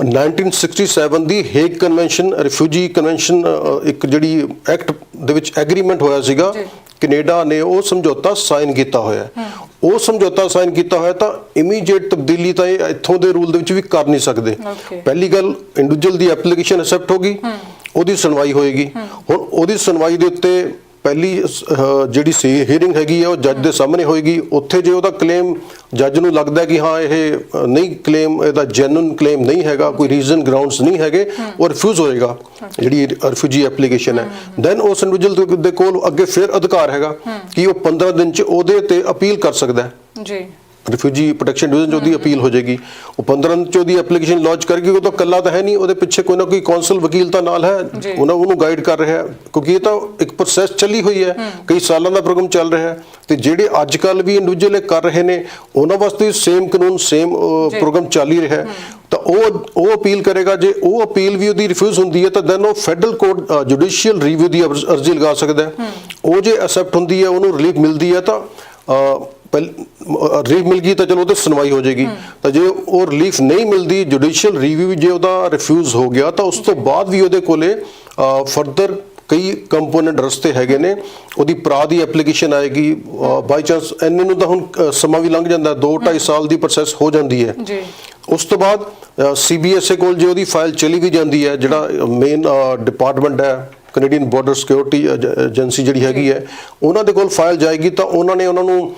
1967 ਦੀ ਹੇਗ ਕਨਵੈਨਸ਼ਨ ਰਿਫਿਊਜੀ ਕਨਵੈਨਸ਼ਨ ਇੱਕ ਜਿਹੜੀ ਐਕਟ ਦੇ ਵਿੱਚ ਐਗਰੀਮੈਂਟ ਹੋਇਆ ਸੀਗਾ। ਕੈਨੇਡਾ ਨੇ ਉਹ ਸਮਝੌਤਾ ਸਾਈਨ ਕੀਤਾ ਹੋਇਆ ਹੈ। ਉਹ ਸਮਝੌਤਾ ਸਾਈਨ ਕੀਤਾ ਹੋਇਆ ਤਾਂ ਇਮੀਡੀਏਟ ਤਬਦੀਲੀ ਤਾਂ ਇਹ ਇੱਥੋਂ ਦੇ ਰੂਲ ਦੇ ਵਿੱਚ ਵੀ ਕਰ ਨਹੀਂ ਸਕਦੇ. ਪਹਿਲੀ ਗੱਲ ਇੰਡੀਵਿਜੂਅਲ ਦੀ ਐਪਲੀਕੇਸ਼ਨ ਅਸੈਪਟ ਹੋਗੀ ਉਹਦੀ ਸੁਣਵਾਈ ਹੋਏਗੀ। ਹੁਣ ਉਹਦੀ ਸੁਣਵਾਈ ਦੇ ਉੱਤੇ ਪਹਿਲੀ ਜਿਹੜੀ ਸੀ ਹੀਅਰਿੰਗ ਹੈਗੀ ਹੈ ਉਹ ਜੱਜ ਦੇ ਸਾਹਮਣੇ ਹੋਏਗੀ। ਉੱਥੇ ਜੇ ਉਹਦਾ ਕਲੇਮ ਜੱਜ ਨੂੰ ਲੱਗਦਾ ਕਿ ਹਾਂ ਇਹ ਨਹੀਂ ਕਲੇਮ ਇਹਦਾ ਜੈਨੂਇਨ ਕਲੇਮ ਨਹੀਂ ਹੈਗਾ ਕੋਈ ਰੀਜ਼ਨ ਗਰਾਊਂਡਸ ਨਹੀਂ ਹੈਗੇ ਉਹ ਰਿਫਿਊਜ਼ ਹੋਏਗਾ ਜਿਹੜੀ ਰਿਫਿਊਜੀ ਐਪਲੀਕੇਸ਼ਨ ਹੈ। ਦੈਨ ਉਸ ਇੰਡੀਵਿਜੂਅਲ ਦੇ ਕੋਲ ਅੱਗੇ ਫਿਰ ਅਧਿਕਾਰ ਹੈਗਾ ਕਿ ਉਹ 15 ਦਿਨ ਚ ਉਹਦੇ ਤੇ ਅਪੀਲ ਕਰ ਸਕਦਾ ਹੈ। ਜੀ। ਰਿਫਿਊਜੀ ਪ੍ਰੋਟੈਕਸ਼ਨ ਡਿਵੀਜ਼ਨ 'ਚ ਉਹਦੀ ਅਪੀਲ ਹੋ। ਜਾਏਗੀ। ਉਹ 15 ਚ ਉਹਦੀ ਐਪਲੀਕੇਸ਼ਨ ਲੌਂਚ ਕਰੇਗੀ ਉਹ ਤਾਂ ਕੱਲਾ ਤਾਂ ਹੈ ਨਹੀਂ ਉਹਦੇ ਪਿੱਛੇ ਕੋਈ ਨਾ ਕੋਈ ਕੌਂਸਲ ਵਕੀਲ ਤਾਂ ਨਾਲ ਹੈ। ਉਹਨਾਂ ਉਹਨੂੰ ਗਾਈਡ ਕਰ ਰਿਹਾ ਕਿਉਂਕਿ ਇਹ ਤਾਂ ਇੱਕ ਪ੍ਰੋਸੈਸ ਚੱਲੀ ਹੋਈ ਹੈ ਕਈ ਸਾਲਾਂ ਦਾ ਪ੍ਰੋਗਰਾਮ ਚੱਲ ਰਿਹਾ ਹੈ। ਤੇ ਜਿਹੜੇ ਅੱਜ ਕੱਲ ਵੀ ਇੰਡੀਵਿਜੂਅਲ ਕਰ ਰਹੇ ਨੇ ਉਹਨਾਂ ਵਾਸਤੇ ਸੇਮ ਕਾਨੂੰਨ ਸੇਮ। ਪ੍ਰੋਗਰਾਮ ਚੱਲ ਹੀ ਰਿਹਾ ਹੈ। ਤਾਂ ਉਹ ਉਹ ਅਪੀਲ ਕਰੇਗਾ ਜੇ ਉਹ ਅਪੀਲ ਵੀ ਉਹਦੀ ਰਿਫਿਊਜ਼ ਹੁੰਦੀ ਹੈ ਤਾਂ ਦੈਨ ਉਹ ਫੈਡਰਲ ਕੋਰਟ ਜੁਡੀਸ਼ੀਅਲ ਰਿਵਿਊ ਦੀ ਅਰਜ਼- ਅਰਜ਼ੀ ਲਗਾ ਸਕਦਾ ਹੈ। ਉਹ ਜੇ ਅਸੈਪਟ ਹੁੰਦੀ ਹੈ ਉਹਨੂੰ ਰਿਲੀਫ ਮਿਲਦੀ ਹੈ ਤਾਂ ਰਿਲੀਫ ਮਿਲ ਗਈ ਤਾਂ ਚਲੋ ਉਹਦੇ ਸੁਣਵਾਈ ਹੋ ਜਾਏਗੀ। ਤਾਂ ਜੇ ਉਹ ਰਿਲੀਫ ਨਹੀਂ ਮਿਲਦੀ ਜੁਡੀਸ਼ੀਅਲ ਰਿਵਿਊ ਜੇ ਉਹਦਾ ਰਿਫਿਊਜ਼ ਹੋ ਗਿਆ ਤਾਂ ਉਸ ਤੋਂ ਬਾਅਦ ਵੀ ਉਹਦੇ ਕੋਲੇ ਫਰਦਰ ਕਈ ਕੰਪੋਨੈਂਟ ਰਸਤੇ ਹੈਗੇ ਨੇ। ਉਹਦੀ ਪ੍ਰਾ ਦੀ ਐਪਲੀਕੇਸ਼ਨ ਆਏਗੀ। ਬਾਈ ਚਾਂਸ ਐਨੇ ਨੂੰ ਤਾਂ ਹੁਣ ਸਮਾਂ ਵੀ ਲੰਘ ਜਾਂਦਾ 2 2.5 ਸਾਲ ਦੀ ਪ੍ਰੋਸੈਸ ਹੋ ਜਾਂਦੀ ਹੈ। ਜੀ। ਉਸ ਤੋਂ ਬਾਅਦ ਸੀਬੀਐਸਏ ਕੋਲ ਜੇ ਉਹਦੀ ਫਾਈਲ ਚਲੀ ਵੀ ਜਾਂਦੀ ਹੈ ਜਿਹੜਾ ਮੇਨ ਡਿਪਾਰਟਮੈਂਟ ਹੈ ਕੈਨੇਡੀਅਨ ਬਾਰਡਰ ਸਿਕਿਉਰਿਟੀ ਏਜੰਸੀ ਜਿਹੜੀ ਹੈਗੀ ਹੈ ਉਹਨਾਂ ਦੇ ਕੋਲ ਫਾਈਲ ਜਾਏਗੀ ਤਾਂ ਉਹਨਾਂ ਨੇ ਉਹਨਾਂ ਨੂੰ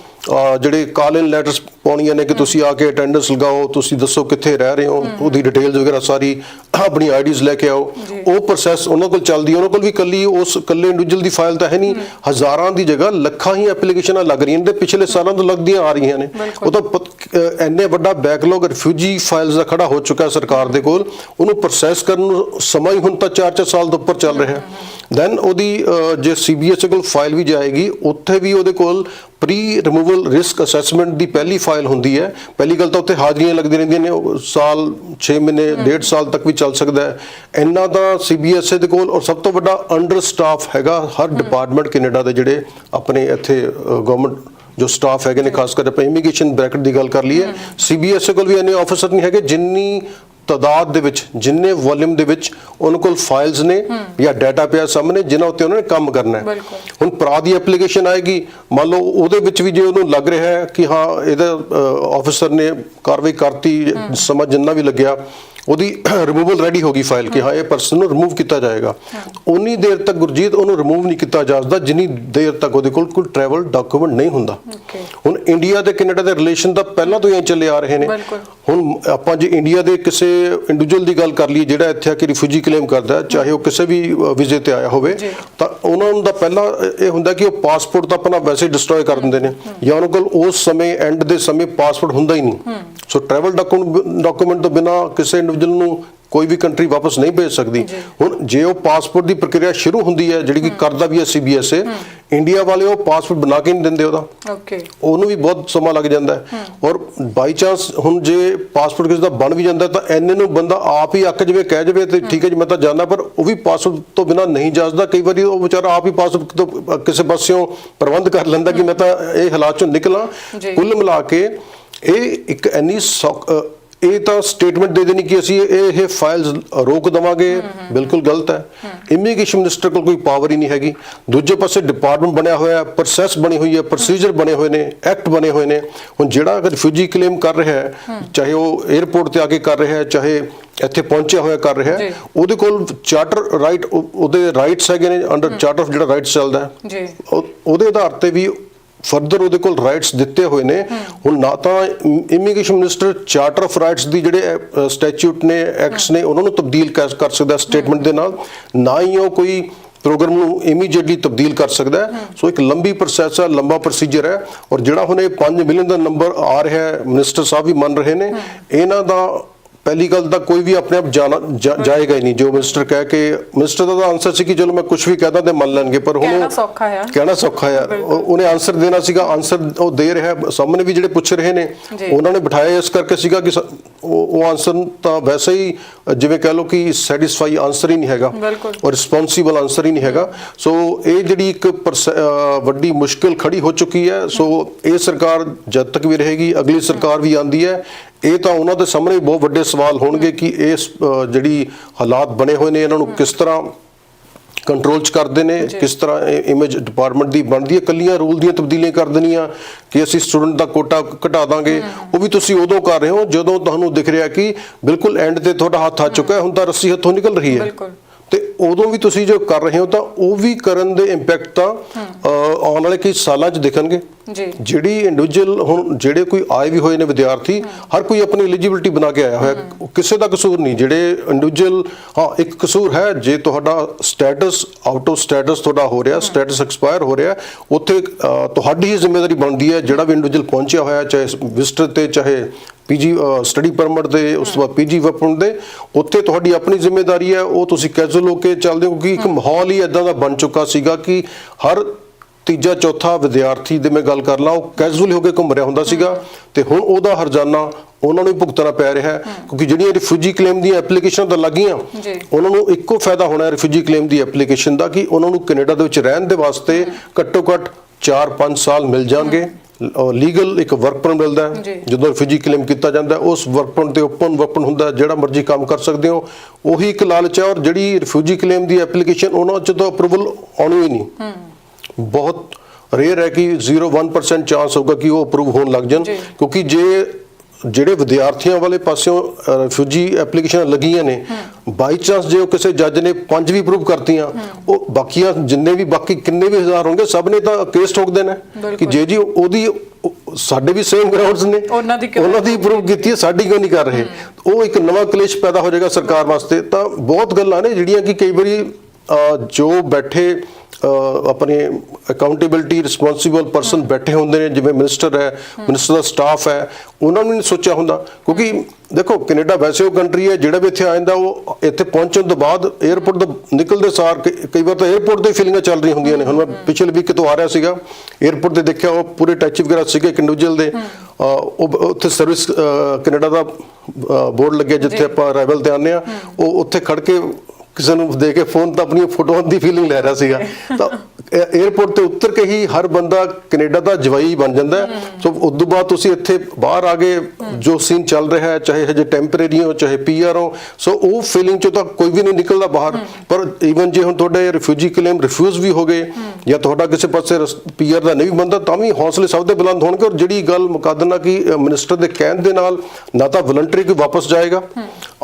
ਜਿਹੜੇ ਕਾਲ ਇਨ ਲੈਟਰਸ ਪਾਉਣੀਆਂ ਨੇ ਕਿ ਤੁਸੀਂ ਆ ਕੇ ਅਟੈਂਡੈਂਸ ਲਗਾਓ ਤੁਸੀਂ ਦੱਸੋ ਕਿੱਥੇ ਰਹਿ ਰਹੇ ਹੋ ਉਹਦੀ ਡਿਟੇਲਸ ਵਗੈਰਾ ਸਾਰੀ ਆਪਣੀ ਆਈਡੀਜ਼ ਲੈ ਕੇ ਆਓ। ਉਹ ਪ੍ਰੋਸੈਸ ਉਹਨਾਂ ਕੋਲ ਚੱਲਦੀ ਹੈ ਉਹਨਾਂ ਕੋਲ ਵੀ ਕੱਲੀ ਉਸ ਕੱਲੇ ਇੰਡੀਵਿਜੂਅਲ ਦੀ ਫਾਈਲ ਤਾਂ ਹੈ ਨਹੀਂ ਹਜ਼ਾਰਾਂ ਦੀ ਜਗ੍ਹਾ ਲੱਖਾਂ ਹੀ ਐਪਲੀਕੇਸ਼ਨਾਂ ਲੱਗ ਰਹੀਆਂ ਨੇ ਤੇ ਪਿਛਲੇ ਸਾਲਾਂ ਤੋਂ ਲੱਗਦੀਆਂ ਆ ਰਹੀਆਂ ਨੇ। ਉਹ ਤਾਂ ਇੰਨੇ ਵੱਡਾ ਬੈਕਲੌਗ ਰਿਫਿਊਜੀ ਫਾਈਲਸ ਦਾ ਖੜਾ ਹੋ ਚੁੱਕਾ ਹੈ ਸਰਕਾਰ ਦੇ ਕੋਲ ਉਹਨੂੰ ਪ੍ਰੋਸੈਸ ਕਰਨ ਨੂੰ ਸਮਾਂ ਹੀ ਹੁਣ ਤਾਂ 4-4 ਸਾਲ ਤੋਂ ਉੱਪਰ ਚੱਲ ਰਿਹਾ। ਹੈ ਦੈਨ ਉਹਦੀ ਜੇ ਸੀਬੀਐਸ ਕੋਲ ਫਾਈਲ ਵੀ ਜਾਏਗੀ ਉੱਥੇ ਵੀ ਉਹਦੇ ਕੋਲ ਪ੍ਰੀ ਰਿਮੂਵਲ ਰਿਸਕ ਅਸੈਸਮੈਂਟ ਦੀ ਪਹਿਲੀ ਫਾਈਲ ਹੁੰਦੀ ਹੈ। ਪਹਿਲੀ ਗੱਲ ਤਾਂ ਉੱਥੇ ਹਾਜ਼ਰੀਆਂ ਲੱਗਦੀਆਂ ਰਹਿੰਦੀਆਂ ਨੇ ਸਾਲ 6 ਮਹੀਨੇ ਡੇਢ ਸਾਲ ਤੱਕ ਵੀ ਚੱਲ ਸਕਦਾ ਹੈ। ਇੰਨਾ ਤਾਂ ਸੀਬੀਐਸਏ ਦੇ ਕੋਲ ਔਰ ਸਭ ਤੋਂ ਵੱਡਾ ਅੰਡਰ ਸਟਾਫ ਹੈਗਾ ਹਰ ਡਿਪਾਰਟਮੈਂਟ ਕੈਨੇਡਾ ਦੇ ਜਿਹੜੇ ਆਪਣੇ ਇੱਥੇ ਗਵਰਨਮੈਂਟ ਜੋ ਸਟਾਫ ਹੈਗੇ ਨੇ ਖਾਸ ਕਰਕੇ ਆਪਾਂ ਇਮੀਗ੍ਰੇਸ਼ਨ ਬ੍ਰੈਕਟ ਦੀ ਗੱਲ ਕਰ ਲਈਏ। ਸੀਬੀਐਸਏ ਕੋਲ ਵੀ ਇੰਨੇ ਆਫੀਸਰ ਨਹੀਂ ਹੈਗੇ ਜਿੰਨੀ ਤਾਦਾਦ ਦੇ ਵਿੱਚ ਜਿੰਨੇ ਵੋਲਿਊਮ ਦੇ ਵਿੱਚ ਉਹਨਾਂ ਕੋਲ ਫਾਈਲਸ ਨੇ ਜਾਂ ਡਾਟਾ ਪਿਆ ਸਾਹਮਣੇ ਜਿਨ੍ਹਾਂ ਉੱਤੇ ਉਹਨਾਂ ਨੇ ਕੰਮ ਕਰਨਾ ਹੈ। ਹੁਣ ਪ੍ਰਾ ਦੀ ਐਪਲੀਕੇਸ਼ਨ ਆਏਗੀ ਮੰਨ ਲਓ ਉਹਦੇ ਵਿੱਚ ਵੀ ਜੇ ਉਹਨੂੰ ਲੱਗ ਰਿਹਾ ਹੈ ਕਿ ਹਾਂ ਇਹਦਾ ਆਫੀਸਰ ਨੇ ਕਾਰਵਾਈ ਕਰਤੀ ਸਮਾਂ ਜਿੰਨਾ ਵੀ ਲੱਗਿਆ ਉਹਦੀ [coughs] ਰਿਮੂਵਲ ਰੈਡੀ ਹੋ ਗਈ ਫਾਈਲ ਕਿ ਹਾਂ। ਇਹ ਪਰਸਨ ਨੂੰ ਰਿਮੂਵ ਕੀਤਾ ਜਾਏਗਾ। ਉਨੀ ਦੇਰ ਤੱਕ ਗੁਰਜੀਤ ਉਹਨੂੰ ਰਿਮੂਵ ਨਹੀਂ ਕੀਤਾ ਜਾ ਸਕਦਾ ਜਿੰਨੀ ਦੇਰ ਤੱਕ ਉਹਦੇ ਕੋਲ ਕੋਈ ਟਰੈਵਲ ਡਾਕੂਮੈਂਟ ਨਹੀਂ ਹੁੰਦਾ। ਇੰਡੀਆ ਤੇ ਕੈਨੇਡਾ ਦੇ ਰਿਲੇਸ਼ਨ ਤਾਂ ਪਹਿਲਾਂ ਤੋਂ ਹੀ ਚੱਲੇ ਆ ਰਹੇ ਨੇ। ਹੁਣ ਆਪਾਂ ਜੇ ਇੰਡੀਆ ਦੇ ਕਿਸੇ ਇੰਡੀਵਿਜੂਅਲ ਦੀ ਗੱਲ ਕਰ ਲਈਏ ਜਿਹੜਾ ਇੱਥੇ ਆ ਕੇ ਰਿਫਿਊਜੀ ਕਲੇਮ ਕਰਦਾ ਚਾਹੇ ਉਹ ਕਿਸੇ ਵੀ ਵੀਜ਼ੇ ਤੇ ਆਇਆ ਹੋਵੇ। ਤਾਂ ਉਹਨਾਂ ਨੂੰ ਦਾ ਪਹਿਲਾਂ ਇਹ ਹੁੰਦਾ ਕਿ ਉਹ ਪਾਸਪੋਰਟ ਤਾਂ ਆਪਣਾ ਵੈਸੇ ਡਿਸਟਰੋਏ ਕਰ ਦਿੰਦੇ ਨੇ। ਜਾਂ ਉਹਨਾਂ ਕੋਲ ਉਸ ਸਮੇਂ ਐਂਡ ਦੇ ਸਮੇਂ ਪਾਸਪੋਰਟ ਹੁੰਦਾ ਹੀ ਨਹੀਂ। ਸੋ ਟਰੈਵਲ ਡਾਕੂਮੈਂਟ ਤੋਂ ਬਿਨਾ ਕਿਸੇ ਇੰਡੀਵਿਜੂਅਲ ਨੂੰ ਕੋਈ ਵੀ ਕੰਟਰੀ ਵਾਪਸ ਨਹੀਂ ਭੇਜ ਸਕਦੀ। ਹੁਣ ਜੇ ਉਹ ਪਾਸਪੋਰਟ ਦੀ ਪ੍ਰਕਿਰਿਆ ਸ਼ੁਰੂ ਹੁੰਦੀ ਹੈ ਜਿਹੜੀ ਕਿ ਕਰਦਾ ਵੀ ਹੈ ਸੀਬੀਐਸਏ ਇੰਡੀਆ ਵਾਲੇ ਉਹ ਪਾਸਪੋਰਟ ਬਣਾ ਕੇ ਨਹੀਂ ਦਿੰਦੇ ਉਹਦਾ। ਓਕੇ। ਉਹਨੂੰ ਵੀ ਬਹੁਤ ਸਮਾਂ ਲੱਗ ਜਾਂਦਾ ਹੈ। ਔਰ ਬਾਈ ਚਾਂਸ ਹੁਣ ਜੇ ਪਾਸਪੋਰਟ ਕਿਸੇ ਦਾ ਬਣ ਵੀ ਜਾਂਦਾ ਤਾਂ ਐਨੇ ਨੂੰ ਬੰਦਾ ਆਪ ਹੀ ਅੱਕ ਜਵੇ ਕਹਿ ਜਵੇ ਤੇ ਠੀਕ ਹੈ ਜੀ ਮੈਂ ਤਾਂ ਜਾਣਾ ਪਰ ਉਹ ਵੀ ਪਾਸਪੋਰਟ ਤੋਂ ਬਿਨਾ ਨਹੀਂ ਜਾਸਦਾ ਕਈ ਵਾਰੀ ਉਹ ਵਿਚਾਰਾ ਆਪ ਹੀ ਪਾਸਪੋਰਟ ਤੋਂ ਕਿਸੇ ਪਾਸਿਓਂ ਪ੍ਰਬੰਧ ਕਰ ਲੈਂਦਾ ਕਿ ਮੈਂ ਤਾਂ ਇਹ ਹਾਲਾਤ ਚੋਂ ਨਿਕਲਾਂ। ਕੁੱਲ ਮਿਲਾ ਕੇ ਇਹ ਇੱਕ ਐਨੀ ਇਹ ਤਾਂ ਸਟੇਟਮੈਂਟ ਦੇ ਦੇਣੀ ਕਿ ਅਸੀਂ ਇਹ ਇਹ ਫਾਈਲਸ ਰੋਕ ਦਵਾਂਗੇ। ਬਿਲਕੁਲ ਗਲਤ ਹੈ। ਇਮੀਗ੍ਰੇਸ਼ਨ ਮਿਨਿਸਟਰ ਕੋਲ ਕੋਈ ਪਾਵਰ ਹੀ ਨਹੀਂ ਹੈਗੀ। ਦੂਜੇ ਪਾਸੇ ਡਿਪਾਰਟਮੈਂਟ ਬਣਿਆ ਹੋਇਆ ਹੈ ਪ੍ਰੋਸੈਸ ਬਣੀ ਹੋਈ ਹੈ ਪ੍ਰੋਸੀਜਰ ਬਣੇ ਹੋਏ ਨੇ ਐਕਟ ਬਣੇ ਹੋਏ ਨੇ। ਹੁਣ ਜਿਹੜਾ ਰਿਫਿਊਜੀ ਕਲੇਮ ਕਰ ਰਿਹਾ ਹੈ ਚਾਹੇ ਉਹ 에ਅਰਪੋਰਟ ਤੇ ਆ ਕੇ ਕਰ ਰਿਹਾ ਹੈ ਚਾਹੇ ਇੱਥੇ ਪਹੁੰਚਿਆ ਹੋਇਆ ਕਰ ਰਿਹਾ। ਹੈ ਉਹਦੇ ਕੋਲ ਚਾਰਟਰ ਰਾਈਟ ਉਹਦੇ ਰਾਈਟਸ ਹੈਗੇ ਨੇ ਅੰਡਰ ਚਾਰਟਰ ਆਫ ਜਿਹੜਾ ਰਾਈਟਸ ਚੱਲਦਾ ਹੈ। ਜੀ। ਉਹ- ਉਹਦੇ ਆਧਾਰ ਤੇ ਵੀ ਫਰਦਰ ਉਹਦੇ ਕੋਲ ਰਾਈਟਸ ਦਿੱਤੇ ਹੋਏ ਨੇ। ਹੁਣ ਨਾ ਤਾਂ immigration minister charter of rights ਦੀ ਜਿਹੜੇ ਸਟੈਚੂਟ ਨੇ ਐਕਟਸ ਨੇ ਉਹਨਾਂ ਨੂੰ ਤਬਦੀਲ ਕਰ ਸਕਦਾ ਸਟੇਟਮੈਂਟ ਦੇ ਨਾਲ। ਨਾ ਹੀ ਉਹ ਕੋਈ ਪ੍ਰੋਗਰਾਮ ਨੂੰ ਇਮੀਡੀਏਟਲੀ ਤਬਦੀਲ ਕਰ ਸਕਦਾ ਸੋ ਇੱਕ ਲੰਬੀ ਪ੍ਰੋਸੈਸ ਹੈ ਲੰਬਾ ਪ੍ਰੋਸੀਜਰ ਹੈ। ਔਰ ਜਿਹੜਾ ਹੁਣ ਇਹ 5 ਮਿਲੀਅਨ ਦਾ ਨੰਬਰ ਆ ਰਿਹਾ ਹੈ ਮਿਨਿਸਟਰ ਸਾਹਿਬ ਵੀ ਮੰਨ ਰਹੇ ਨੇ। ਇਹਨਾਂ ਦਾ ਪਹਿਲੀ ਗੱਲ ਤਾਂ ਕੋਈ ਵੀ ਆਪਣੇ ਆਪ ਜਾਏਗਾ ਹੀ ਨਹੀਂ। ਜੋ ਮਿਨਿਸਟਰ ਕਹਿ ਕੇ ਮਿਨਿਸਟਰ ਦਾ ਤਾਂ ਆਨਸਰ ਸੀ ਕਿ ਚਲੋ ਮੈਂ ਕੁਝ ਵੀ ਕਹਦਾ ਤੇ ਮੰਨ ਲੈਣਗੇ ਪਰ ਹੁਣ ਕਹਿਣਾ ਸੌਖਾ ਆ। ਕਹਿਣਾ ਸੌਖਾ ਉਹ- ਉਹਨੇ ਆਨਸਰ ਦੇਣਾ ਸੀਗਾ। ਆਨਸਰ ਉਹ ਦੇ ਰਿਹਾ। ਸਾਹਮਣੇ ਵੀ ਜਿਹੜੇ ਪੁੱਛ ਰਹੇ ਨੇ। ਉਹਨਾਂ ਨੇ ਬਿਠਾਇਆ ਇਸ ਕਰਕੇ ਸੀਗਾ ਕਿ ਉਹ ਆਨਸਰ ਤਾਂ ਵੈਸੇ ਹੀ ਜਿਵੇਂ ਕਹਿ ਲਓ ਕਿ ਸੈਟੀਸਫਾਈ ਆਨਸਰ ਹੀ ਨਹੀਂ ਹੈਗਾ। ਔਰ ਰਿਸਪੌਂਸੀਬਲ ਆਨਸਰ ਹੀ ਨਹੀਂ ਹੈਗਾ। ਸੋ ਇਹ ਜਿਹੜੀ ਇੱਕ ਵੱਡੀ ਮੁਸ਼ਕਿਲ ਖੜੀ ਹੋ ਚੁੱਕੀ ਹੈ। ਸੋ ਇਹ ਸਰਕਾਰ ਜਦ ਤੱਕ ਵੀ ਰਹੇਗੀ ਅਗਲੀ ਸਰਕਾਰ ਵੀ ਆਂਦੀ ਹੈ। ਇਹ ਤਾਂ ਉਹਨਾਂ ਦੇ ਸਾਹਮਣੇ ਬਹੁਤ ਵੱਡੇ ਸਵਾਲ ਹੋਣਗੇ ਕਿ ਇਸ ਅ, ਜਿਹੜੀ ਹਾਲਾਤ ਬਣੇ ਹੋਏ ਨੇ ਇਹਨਾਂ ਨੂੰ ਕਿਸ ਤਰ੍ਹਾਂ ਕੰਟਰੋਲ ਚ ਕਰਦੇ ਨੇ ਕਿਸ ਤਰ੍ਹਾਂ ਇਮੇਜ ਡਿਪਾਰਟਮੈਂਟ ਦੀ ਬਣਦੀ ਹੈ ਕੱਲੀਆਂ ਰੂਲ ਦੀਆਂ ਤਬਦੀਲੀਆਂ ਕਰ ਦੇਣੀਆਂ ਕਿ ਅਸੀਂ ਸਟੂਡੈਂਟ ਦਾ ਕੋਟਾ ਘਟਾ ਦਾਂਗੇ। ਉਹ ਵੀ ਤੁਸੀਂ ਉਦੋਂ ਕਰ ਰਹੇ ਹੋ ਜਦੋਂ ਤੁਹਾਨੂੰ ਦਿਖ ਰਿਹਾ ਕਿ ਬਿਲਕੁਲ ਐਂਡ ਤੇ ਤੁਹਾਡਾ ਹੱਥ ਆ ਚੁੱਕਾ ਹੈ ਹੁਣ ਤਾਂ ਰੱਸੀ ਹੱਥੋਂ ਨਿਕਲ ਰਹੀ ਹੈ। ਬਿਲਕੁਲ। ਤੇ ਉਦੋਂ ਵੀ ਤੁਸੀਂ ਜੋ ਕਰ ਰਹੇ ਹੋ ਤਾਂ ਉਹ ਵੀ ਕਰਨ ਦੇ ਇੰਪੈਕਟ ਤਾਂ ਆਉਣ ਵਾਲੇ ਕਈ ਸਾਲਾਂ 'ਚ ਦਿਖਣਗੇ। ਜੀ। ਜਿਹੜੀ ਇੰਡੀਵਿਜੂਅਲ ਹੁਣ ਜਿਹੜੇ ਕੋਈ ਆਏ ਵੀ ਹੋਏ ਨੇ ਵਿਦਿਆਰਥੀ ਹਰ ਕੋਈ ਆਪਣੀ ਐਲੀਜੀਬਿਲਟੀ ਬਣਾ ਕੇ ਆਇਆ ਹੋਇਆ। ਕਿਸੇ ਦਾ ਕਸੂਰ ਨਹੀਂ। ਜਿਹੜੇ ਇੰਡੀਵਿਜੂਅਲ ਹਾਂ ਇੱਕ ਕਸੂਰ ਹੈ ਜੇ ਤੁਹਾਡਾ ਸਟੇਟਸ ਆਊਟ ਆਫ ਸਟੇਟਸ ਤੁਹਾਡਾ ਹੋ ਰਿਹਾ ਸਟੇਟਸ ਐਕਸਪਾਇਰ ਹੋ ਰਿਹਾ ਉੱਥੇ ਤੁਹਾਡੀ ਹੀ ਜ਼ਿੰਮੇਵਾਰੀ ਬਣਦੀ ਹੈ ਜਿਹੜਾ ਵੀ ਇੰਡੀਵਿਜੂਅਲ ਪਹੁੰਚਿਆ ਹੋਇਆ ਚਾਹੇ ਵਿਜ਼ਟਰ ਤੇ ਚਾਹੇ ਪੀਜੀ ਸਟੱਡੀ ਪਰਮਿਟ ਦੇ ਉਸ ਤੋਂ ਬਾਅਦ ਪੀਜੀ ਵਪਨ ਦੇ ਉੱਥੇ ਤੁਹਾਡੀ ਆਪਣੀ ਜ਼ਿੰਮੇਵਾਰੀ ਹੈ ਉਹ ਤੁਸੀਂ ਕੈਜੂਅਲ ਹੋ ਕੇ ਚੱਲਦੇ ਹੋ ਕਿਉਂਕਿ ਇੱਕ ਮਾਹੌਲ ਹੀ ਇਦਾਂ ਦਾ ਬਣ ਚੁੱਕਾ ਸੀਗਾ ਕਿ ਹਰ ਤੀਜਾ ਚੌਥਾ ਵਿਦਿਆਰਥੀ ਦੇ ਮੈਂ ਗੱਲ ਕਰ ਲਾਂ ਉਹ ਕੈਜੂਅਲ ਹੋ ਕੇ ਘੁੰਮ ਰਿਹਾ ਹੁੰਦਾ ਸੀਗਾ ਤੇ ਹੁਣ ਉਹਦਾ ਹਰਜਾਨਾ ਉਹਨਾਂ ਨੂੰ ਭੁਗਤਣਾ ਪੈ ਰਿਹਾ ਹੈ ਕਿਉਂਕਿ ਜਿਹੜੀਆਂ ਰਿਫਿਊਜੀ ਕਲੇਮ ਦੀਆਂ ਐਪਲੀਕੇਸ਼ਨ ਤਾਂ ਲੱਗੀਆਂ। ਉਹਨਾਂ ਨੂੰ ਇੱਕੋ ਫਾਇਦਾ ਹੋਣਾ ਹੈ ਰਿਫਿਊਜੀ ਕਲੇਮ ਦੀ ਐਪਲੀਕੇਸ਼ਨ ਦਾ ਕਿ ਉਹਨਾਂ ਨੂੰ ਕੈਨੇਡਾ ਦੇ ਵਿੱਚ ਰਹਿਣ ਦੇ ਵਾਸਤੇ ਘੱਟੋ ਘੱਟ 4-5 ਸਾਲ ਮਿਲ ਜਾਣਗੇ। ਲੀਗਲ ਇੱਕ ਵਰਕ ਪਰਮਿਟ ਮਿਲਦਾ। ਹੈ। ਜਦੋਂ ਰਿਫਿਊਜੀ ਕਲੇਮ ਕੀਤਾ ਜਾਂਦਾ ਉਸ ਵਰਕ ਪਰਮਿਟ ਤੇ ਓਪਨ ਵਰਕਨ ਹੁੰਦਾ ਜਿਹੜਾ ਮਰਜ਼ੀ ਕੰਮ ਕਰ ਸਕਦੇ ਹੋ। ਉਹੀ ਇੱਕ ਲਾਲਚ ਹੈ ਔਰ ਜਿਹੜੀ ਰਿਫਿਊਜੀ ਕਲੇਮ ਦੀ ਐਪਲੀਕੇਸ਼ਨ ਉਹਨਾਂ ਚ ਤਾਂ ਅਪਰੂਵਲ ਆਉਣੀ ਹੀ ਨਹੀਂ। ਬਹੁਤ ਰੇਅਰ ਹੈ ਕਿ 0.1% ਚਾਂਸ ਹੋਗਾ ਕਿ ਉਹ ਅਪਰੂਵ ਹੋਣ ਲੱਗ ਜਾਣ। ਕਿਉਂਕਿ ਜੇ ਜਿਹੜੇ ਵਿਦਿਆਰਥੀਆਂ ਵਾਲੇ ਪਾਸਿਓਂ ਰਿਫਿਊਜੀ ਐਪਲੀਕੇਸ਼ਨ ਲੱਗੀਆਂ ਨੇ ਬਾਈ ਚਾਂਸ ਜੇ ਉਹ ਕਿਸੇ ਜੱਜ ਨੇ ਪੰਜ ਵੀ ਅਪਰੂਵ ਕਰਤੀਆਂ ਉਹ ਬਾਕੀਆਂ ਜਿੰਨੇ ਵੀ ਬਾਕੀ ਕਿੰਨੇ ਵੀ ਹਜ਼ਾਰ ਹੋਣਗੇ ਸਭ ਨੇ ਤਾਂ ਕੇਸ ਠੋਕਦੇ ਨੇ ਕਿ। ਜੇ ਜੀ ਉਹਦੀ ਉਹ- ਸਾਡੇ ਵੀ ਸੇਮ ਗਰਾਊਂਡਸ ਨੇ ਉਹਨਾਂ ਦੀ ਅਪਰੂਵ ਕੀਤੀ ਹੈ ਸਾਡੀ ਕਿਉਂ ਨਹੀਂ ਕਰ ਰਹੇ? ਉਹ ਇੱਕ ਨਵਾਂ ਕਲੇਸ਼ ਪੈਦਾ ਹੋ ਜਾਏਗਾ ਸਰਕਾਰ ਵਾਸਤੇ। ਤਾਂ ਬਹੁਤ ਗੱਲਾਂ ਨੇ ਜਿਹੜੀਆਂ ਕਿ ਕਈ ਵਾਰੀ ਜੋ ਬੈਠੇ ਆਪਣੇ ਅਕਾਊਂਟੇਬਿਲਟੀ ਰਿਸਪੌਂਸਿਬਲ ਪਰਸਨ ਬੈਠੇ ਹੁੰਦੇ ਨੇ ਜਿਵੇਂ ਮਿਨਿਸਟਰ ਹੈ ਮਿਨਿਸਟਰ ਦਾ ਸਟਾਫ ਹੈ ਉਹਨਾਂ ਨੂੰ ਨਹੀਂ ਸੋਚਿਆ ਹੁੰਦਾ। ਕਿਉਂਕਿ ਦੇਖੋ ਕੈਨੇਡਾ ਵੈਸੇ ਉਹ ਕੰਟਰੀ ਹੈ ਜਿਹੜਾ ਵੀ ਇੱਥੇ ਆ ਜਾਂਦਾ ਉਹ ਇੱਥੇ ਪਹੁੰਚਣ ਤੋਂ ਬਾਅਦ 에어ਪੋਰਟ ਤੋਂ ਨਿਕਲਦੇ ਸਾਰ ਕਈ ਵਾਰ ਤਾਂ 에어ਪੋਰਟ ਤੇ ਫੀਲਿੰਗਾਂ ਚੱਲ ਰਹੀਆਂ ਹੁੰਦੀਆਂ ਨੇ। ਹੁਣ ਮੈਂ ਪਿਛਲੇ ਵੀਕ ਤੋਂ ਆ ਰਿਹਾ ਸੀਗਾ 에어ਪੋਰਟ ਤੇ ਦੇਖਿਆ ਉਹ ਪੂਰੇ ਟੱਚ ਵਗੈਰਾ ਸੀਗੇ ਕਿੰਡੂਜਲ ਦੇ। ਉਹ ਉੱਥੇ ਸਰਵਿਸ ਕੈਨੇਡਾ ਦਾ ਬੋਰਡ ਲੱਗਿਆ ਜਿੱਥੇ ਆਪਾਂ ਅਰਾਈਵਲ ਤੇ ਆਨੇ ਆ ਉਹ ਉੱਥੇ ਖੜ ਕੇ ਕਿਸੇ ਨੂੰ ਦੇ ਕੇ ਫੋਨ ਤਾਂ ਆਪਣੀ ਫੋਟੋਆਂ ਦੀ ਫੀਲਿੰਗ ਲੈ ਰਿਹਾ ਸੀਗਾ। ਤਾਂ 에ਅਰਪੋਰਟ ਤੇ ਉਤਰ ਕੇ ਹੀ ਹਰ ਬੰਦਾ ਕੈਨੇਡਾ ਦਾ ਜਵਾਈ ਬਣ ਜਾਂਦਾ। ਸੋ ਉਸ ਤੋਂ ਬਾਅਦ ਤੁਸੀਂ ਇੱਥੇ ਬਾਹਰ ਆ ਗਏ ਜੋ ਸੀਨ ਚੱਲ ਰਿਹਾ ਹੈ ਚਾਹੇ ਹਜੇ ਟੈਂਪਰੇਰੀ ਹੋ ਚਾਹੇ ਪੀਆਰ ਹੋ ਸੋ ਉਹ ਫੀਲਿੰਗ ਚੋਂ ਤਾਂ ਕੋਈ ਵੀ ਨਹੀਂ ਨਿਕਲਦਾ ਬਾਹਰ। ਪਰ ਈਵਨ ਜੇ ਹੁਣ ਤੁਹਾਡੇ ਰਿਫਿਊਜੀ ਕਲੇਮ ਰਿਫਿਊਜ਼ ਵੀ ਹੋ ਗਏ ਜਾਂ ਤੁਹਾਡਾ ਕਿਸੇ ਪਾਸੇ ਪੀਆਰ ਦਾ ਨਹੀਂ ਬੰਦਾ ਤਾਂ ਵੀ ਹੌਸਲੇ ਸਭ ਦੇ ਬੁਲੰਦ ਹੋਣਗੇ। ਔਰ ਜਿਹੜੀ ਗੱਲ ਮੁਕੱਦਨਾ ਕਿ ਮਿਨਿਸਟਰ ਦੇ ਕਹਿਣ ਦੇ ਨਾਲ ਨਾ ਤਾਂ ਵਲੰਟਰੀ ਕੋਈ ਵਾਪਸ ਜਾਏਗਾ।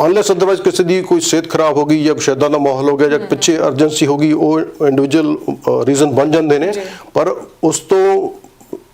ਅਨਲੈਸ ਅਦਰਵਾਈਜ਼ ਕਿਸੇ ਦੀ ਕੋਈ ਸਿਹਤ ਖਰਾਬ ਹੋ ਗਈ ਜਾਂ ਸ਼ੈਦਾਂ ਦਾ ਮਾਹੌਲ ਹੋ ਗਿਆ ਜਾਂ ਪਿੱਛੇ ਅਰਜੈਂਸੀ ਹੋ ਗਈ ਉਹ ਇੰਡੀਵਿਜੂਅਲ ਰੀਜ਼ਨ ਬਣ ਜਾਂਦੇ ਨੇ। ਪਰ ਉਸ ਤੋਂ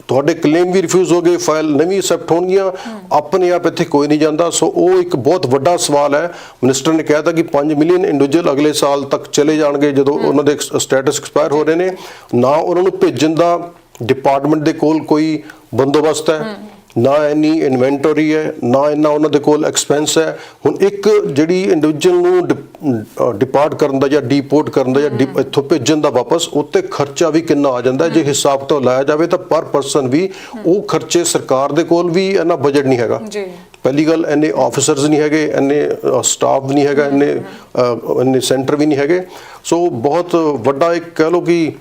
ਤੁਹਾਡੇ ਕਲੇਮ ਵੀ ਰਿਫਿਊਜ਼ ਹੋ ਗਏ ਫਾਈਲ ਨਵੀਂ ਐਕਸੈਪਟ ਹੋਣਗੀਆਂ ਆਪਣੇ ਆਪ ਇੱਥੇ ਕੋਈ ਨਹੀਂ ਜਾਂਦਾ। ਸੋ ਉਹ ਇੱਕ ਬਹੁਤ ਵੱਡਾ ਸਵਾਲ ਹੈ। ਮਿਨਿਸਟਰ ਨੇ ਕਿਹਾ ਤਾਂ ਕਿ 5 ਮਿਲੀਅਨ ਇੰਡੀਵਿਜੂਅਲ ਅਗਲੇ ਸਾਲ ਤੱਕ ਚਲੇ ਜਾਣਗੇ ਜਦੋਂ ਉਹਨਾਂ ਦੇ ਸਟੇਟਸ ਐਕਸਪਾਇਰ ਹੋ ਰਹੇ ਨੇ। ਨਾ ਉਹਨਾਂ ਨੂੰ ਭੇਜਣ ਦਾ ਡਿਪਾਰਟਮੈਂਟ ਦੇ ਕੋਲ ਕੋਈ ਬੰਦੋਬਸਤ ਹੈ। ਨਾ ਇੰਨੀ ਇਨਵੈਂਟਰੀ ਹੈ ਨਾ ਇੰਨਾ ਉਹਨਾਂ ਦੇ ਕੋਲ ਐਕਸਪੈਂਸ ਹੈ। ਹੁਣ ਇੱਕ ਜਿਹੜੀ ਇੰਡੀਵਿਜੂਅਲ ਨੂੰ ਡਿਪਾਰਟ ਕਰਨ ਦਾ ਜਾਂ ਡੀਪੋਰਟ ਕਰਨ ਦਾ ਜਾਂ ਇੱਥੋਂ ਭੇਜਣ ਦਾ ਵਾਪਸ ਉੱਤੇ ਖਰਚਾ ਵੀ ਕਿੰਨਾ ਆ ਜਾਂਦਾ। ਜੇ ਹਿਸਾਬ ਤੋਂ ਲਾਇਆ ਜਾਵੇ ਤਾਂ ਪਰ ਪਰਸਨ ਵੀ ਉਹ ਖਰਚੇ ਸਰਕਾਰ ਦੇ ਕੋਲ ਵੀ ਇੰਨਾ ਬਜਟ ਨਹੀਂ ਹੈਗਾ। ਜੀ। ਪਹਿਲੀ ਗੱਲ ਇੰਨੇ ਆਫੀਸਰਸ ਨਹੀਂ ਹੈਗੇ ਇੰਨੇ ਸਟਾਫ ਨਹੀਂ ਹੈਗਾ ਇੰਨੇ ਇੰਨੇ ਸੈਂਟਰ ਵੀ ਨਹੀਂ ਹੈਗੇ। ਸੋ ਬਹੁਤ ਵੱਡਾ ਇੱਕ ਕਹਿ ਲਓ ਕਿ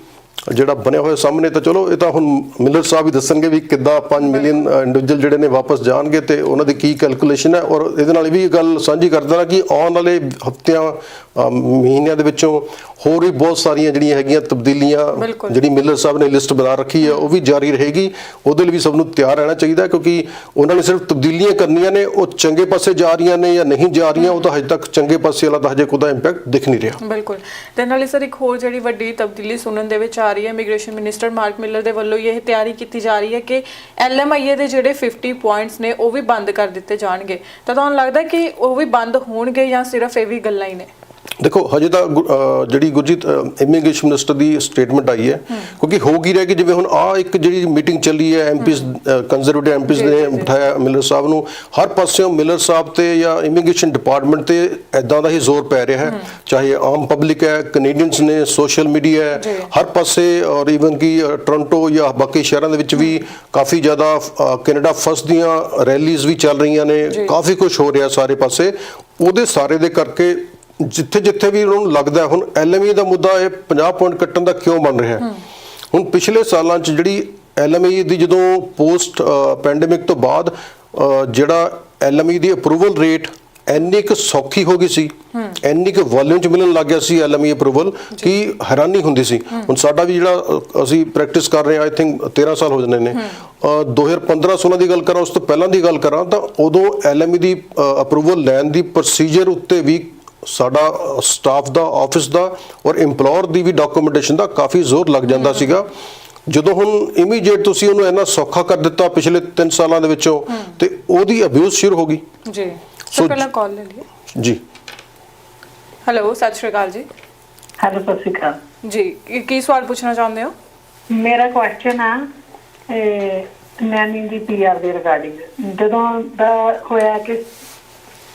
ਜਿਹੜਾ ਬਣਿਆ ਹੋਇਆ ਸਾਹਮਣੇ ਤਾਂ ਚਲੋ ਇਹ ਤਾਂ ਹੁਣ ਮਿਲਰ ਸਾਹਿਬ ਹੀ ਦੱਸਣਗੇ ਵੀ ਕਿੱਦਾਂ 5 ਮਿਲੀਅਨ ਇੰਡੀਵਿਜੂਅਲ ਜਿਹੜੇ ਨੇ ਵਾਪਸ ਜਾਣਗੇ ਤੇ ਉਹਨਾਂ ਦੀ ਕੀ ਕੈਲਕੂਲੇਸ਼ਨ ਹੈ ਔਰ ਇਹਦੇ ਨਾਲ ਇਹ ਵੀ ਗੱਲ ਸਾਂਝੀ ਕਰ ਦੇਣਾ ਕਿ ਆਉਣ ਵਾਲੇ ਹਫ਼ਤਿਆਂ ਮਹੀਨਿਆਂ ਦੇ ਵਿੱਚੋਂ ਹੋਰ ਵੀ ਬਹੁਤ ਸਾਰੀਆਂ ਜਿਹੜੀਆਂ ਹੈਗੀਆਂ ਤਬਦੀਲੀਆਂ। ਜਿਹੜੀ ਮਿਲਰ ਸਾਹਿਬ ਨੇ ਲਿਸਟ ਬਣਾ ਰੱਖੀ ਹੈ ਉਹ ਵੀ ਜਾਰੀ ਰਹੇਗੀ। ਉਹਦੇ ਲਈ ਵੀ ਸਭ ਨੂੰ ਤਿਆਰ ਰਹਿਣਾ ਚਾਹੀਦਾ ਕਿਉਂਕਿ ਉਹਨਾਂ ਨੇ ਸਿਰਫ ਤਬਦੀਲੀਆਂ ਕਰਨੀਆਂ ਨੇ ਉਹ ਚੰਗੇ ਪਾਸੇ ਜਾ ਰਹੀਆਂ ਨੇ ਜਾਂ ਨਹੀਂ ਜਾ ਰਹੀਆਂ ਉਹ ਤਾਂ ਹਜੇ ਤੱਕ ਚੰਗੇ ਪਾਸੇ ਵਾਲਾ ਤਾਂ ਹਜੇ ਕੋਈ ਇੰਪੈਕਟ ਦਿਖ ਨਹੀਂ ਰਿਹਾ। ਬਿਲਕੁਲ। ਤੇ ਨਾਲੇ ਸਰ ਇੱਕ ਹੋਰ ਜਿਹੜੀ ਵੱਡੀ ਤਬਦੀਲੀ ਸੁਣਨ ਦੇ ਵਿੱਚ ਆ ਰਹੀ ਹੈ ਇਮੀਗ੍ਰੇਸ਼ਨ ਮਿਨਿਸਟਰ ਮਾਰਕ ਮਿਲਰ ਦੇ ਵੱਲੋਂ ਇਹ ਤਿਆਰੀ ਕੀਤੀ ਜਾ ਰਹੀ ਹੈ ਕਿ ਐਲਐਮਆਈਏ ਦੇ ਜਿਹੜੇ 50 ਪੁਆਇੰਟਸ ਨੇ, ਉਹ ਵੀ ਬੰਦ ਕਰ ਦਿੱਤੇ ਜਾਣਗੇ। ਤਾਂ ਤੁਹਾਨੂੰ ਲੱਗਦਾ ਕਿ ਉਹ ਵੀ ਬੰਦ ਹੋਣਗੇ ਜਾਂ ਸਿਰਫ ਇਹ ਵੀ ਗੱਲਾਂ ਹੀ ਨੇ? ਦੇਖੋ ਹਜੇ ਤਾਂ ਜਿਹੜੀ ਗੁਰਜੀਤ ਇਮੀਗ੍ਰੇਸ਼ਨ ਮਿਨਿਸਟਰ ਦੀ ਸਟੇਟਮੈਂਟ ਆਈ ਹੈ ਕਿਉਂਕਿ ਹੋ ਕੀ ਰਿਹਾ ਕਿ ਜਿਵੇਂ ਹੁਣ ਆ ਇੱਕ ਜਿਹੜੀ ਮੀਟਿੰਗ ਚੱਲੀ ਹੈ ਐਮਪੀਸ ਕੰਜ਼ਰਵੇਟਿਵ ਐਮਪੀਸ ਨੇ। ਬਿਠਾਇਆ ਮਿਲਰ ਸਾਹਿਬ ਨੂੰ ਹਰ ਪਾਸਿਓਂ ਮਿਲਰ ਸਾਹਿਬ ਤੇ ਜਾਂ ਇਮੀਗ੍ਰੇਸ਼ਨ ਡਿਪਾਰਟਮੈਂਟ ਤੇ ਐਦਾਂ ਦਾ ਹੀ ਜ਼ੋਰ ਪੈ ਰਿਹਾ ਹੈ ਚਾਹੇ ਆਮ ਪਬਲਿਕ ਹੈ ਕੈਨੇਡੀਅਨਸ ਨੇ ਸੋਸ਼ਲ ਮੀਡੀਆ ਹੈ। ਹਰ ਪਾਸੇ ਔਰ ਈਵਨ ਕਿ ਟੋਰਾਂਟੋ ਜਾਂ ਬਾਕੀ ਸ਼ਹਿਰਾਂ ਦੇ ਵਿੱਚ ਵੀ ਕਾਫੀ ਜ਼ਿਆਦਾ ਕੈਨੇਡਾ ਫਸਟ ਦੀਆਂ ਰੈਲੀਜ਼ ਵੀ ਚੱਲ ਰਹੀਆਂ ਨੇ। ਕਾਫੀ ਕੁਝ ਹੋ ਰਿਹਾ ਸਾਰੇ ਪਾਸੇ ਉਹਦੇ ਸਾਰੇ ਦੇ ਕਰਕੇ ਜਿੱਥੇ ਜਿੱਥੇ ਵੀ ਉਹਨਾਂ ਨੂੰ ਲੱਗਦਾ ਹੁਣ ਐਲਐਮਈ ਦਾ ਮੁੱਦਾ ਇਹ 50 ਪੁਆਇੰਟ ਕੱਟਣ ਦਾ ਕਿਉਂ ਬਣ ਰਿਹਾ? ਹੈ। ਹੁਣ ਪਿਛਲੇ ਸਾਲਾਂ 'ਚ ਜਿਹੜੀ ਐਲਐਮਈ ਦੀ ਜਦੋਂ ਪੋਸਟ ਪੈਂਡੇਮਿਕ ਤੋਂ ਬਾਅਦ ਜਿਹੜਾ ਐਲਐਮਈ ਦੀ ਅਪਰੂਵਲ ਰੇਟ ਇੰਨੀ ਕੁ ਸੌਖੀ ਹੋ ਗਈ ਸੀ ਇੰਨੀ ਕੁ ਵੋਲਿਊਮ ਚ ਮਿਲਣ ਲੱਗ ਗਿਆ ਸੀ ਐਲਐਮਈ ਅਪਰੂਵਲ ਕਿ ਹੈਰਾਨੀ ਹੁੰਦੀ ਸੀ। ਹੁਣ ਸਾਡਾ ਵੀ ਜਿਹੜਾ ਅਸੀਂ ਪ੍ਰੈਕਟਿਸ ਕਰ ਰਹੇ ਹਾਂ ਆਈ ਥਿੰਕ 13 ਸਾਲ ਹੋ ਜਾਂਦੇ ਨੇ। ਅ, 2015 16 ਦੀ ਗੱਲ ਕਰਾਂ ਉਸ ਤੋਂ ਪਹਿਲਾਂ ਦੀ ਗੱਲ ਕਰਾਂ ਤਾਂ ਉਦੋਂ ਐਲਐਮਈ ਦੀ ਅਪਰੂਵਲ ਲੈਣ ਦੀ ਪ੍ਰੋਸੀਜਰ ਉੱਤੇ ਵੀ ਸਾਡਾ ਸਟਾਫ ਦਾ ਆਫਿਸ ਦਾ ਔਰ EMPLOYER ਦੀ ਵੀ ਡਾਕੂਮੈਂਟੇਸ਼ਨ ਦਾ ਕਾਫੀ ਜ਼ੋਰ ਲੱਗ ਜਾਂਦਾ ਸੀਗਾ। ਜਦੋਂ ਹੁਣ ਇਮੀਡੀਏਟ ਤੁਸੀਂ ਉਹਨੂੰ ਇੰਨਾ ਸੌਖਾ ਕਰ ਦਿੱਤਾ ਪਿਛਲੇ 3 ਸਾਲਾਂ ਦੇ ਵਿੱਚੋਂ ਤੇ ਉਹਦੀ ਅਬਿਊਜ਼ ਸ਼ੁਰੂ ਹੋ ਗਈ। ਜੀ। ਸੋ ਪਹਿਲਾਂ ਕਾਲ ਲੈ ਲਈਏ। ਜੀ। ਹੈਲੋ ਸਤਿ ਸ਼੍ਰੀ ਅਕਾਲ ਜੀ। ਹੈਲੋ ਸਤਿ ਸ਼੍ਰੀ ਅਕਾਲ। ਜੀ ਕੀ- ਕੀ ਸਵਾਲ ਪੁੱਛਣਾ ਚਾਹੁੰਦੇ ਹੋ? ਮੇਰਾ ਕੁਐਸਚਨ ਆ ਨੈਨੀ ਦੀ ਪੀਆਰ ਦੇ ਰਿਗਾਰਡਿੰਗ ਜਦੋਂ ਦਾ ਹੋਇਆ ਕਿ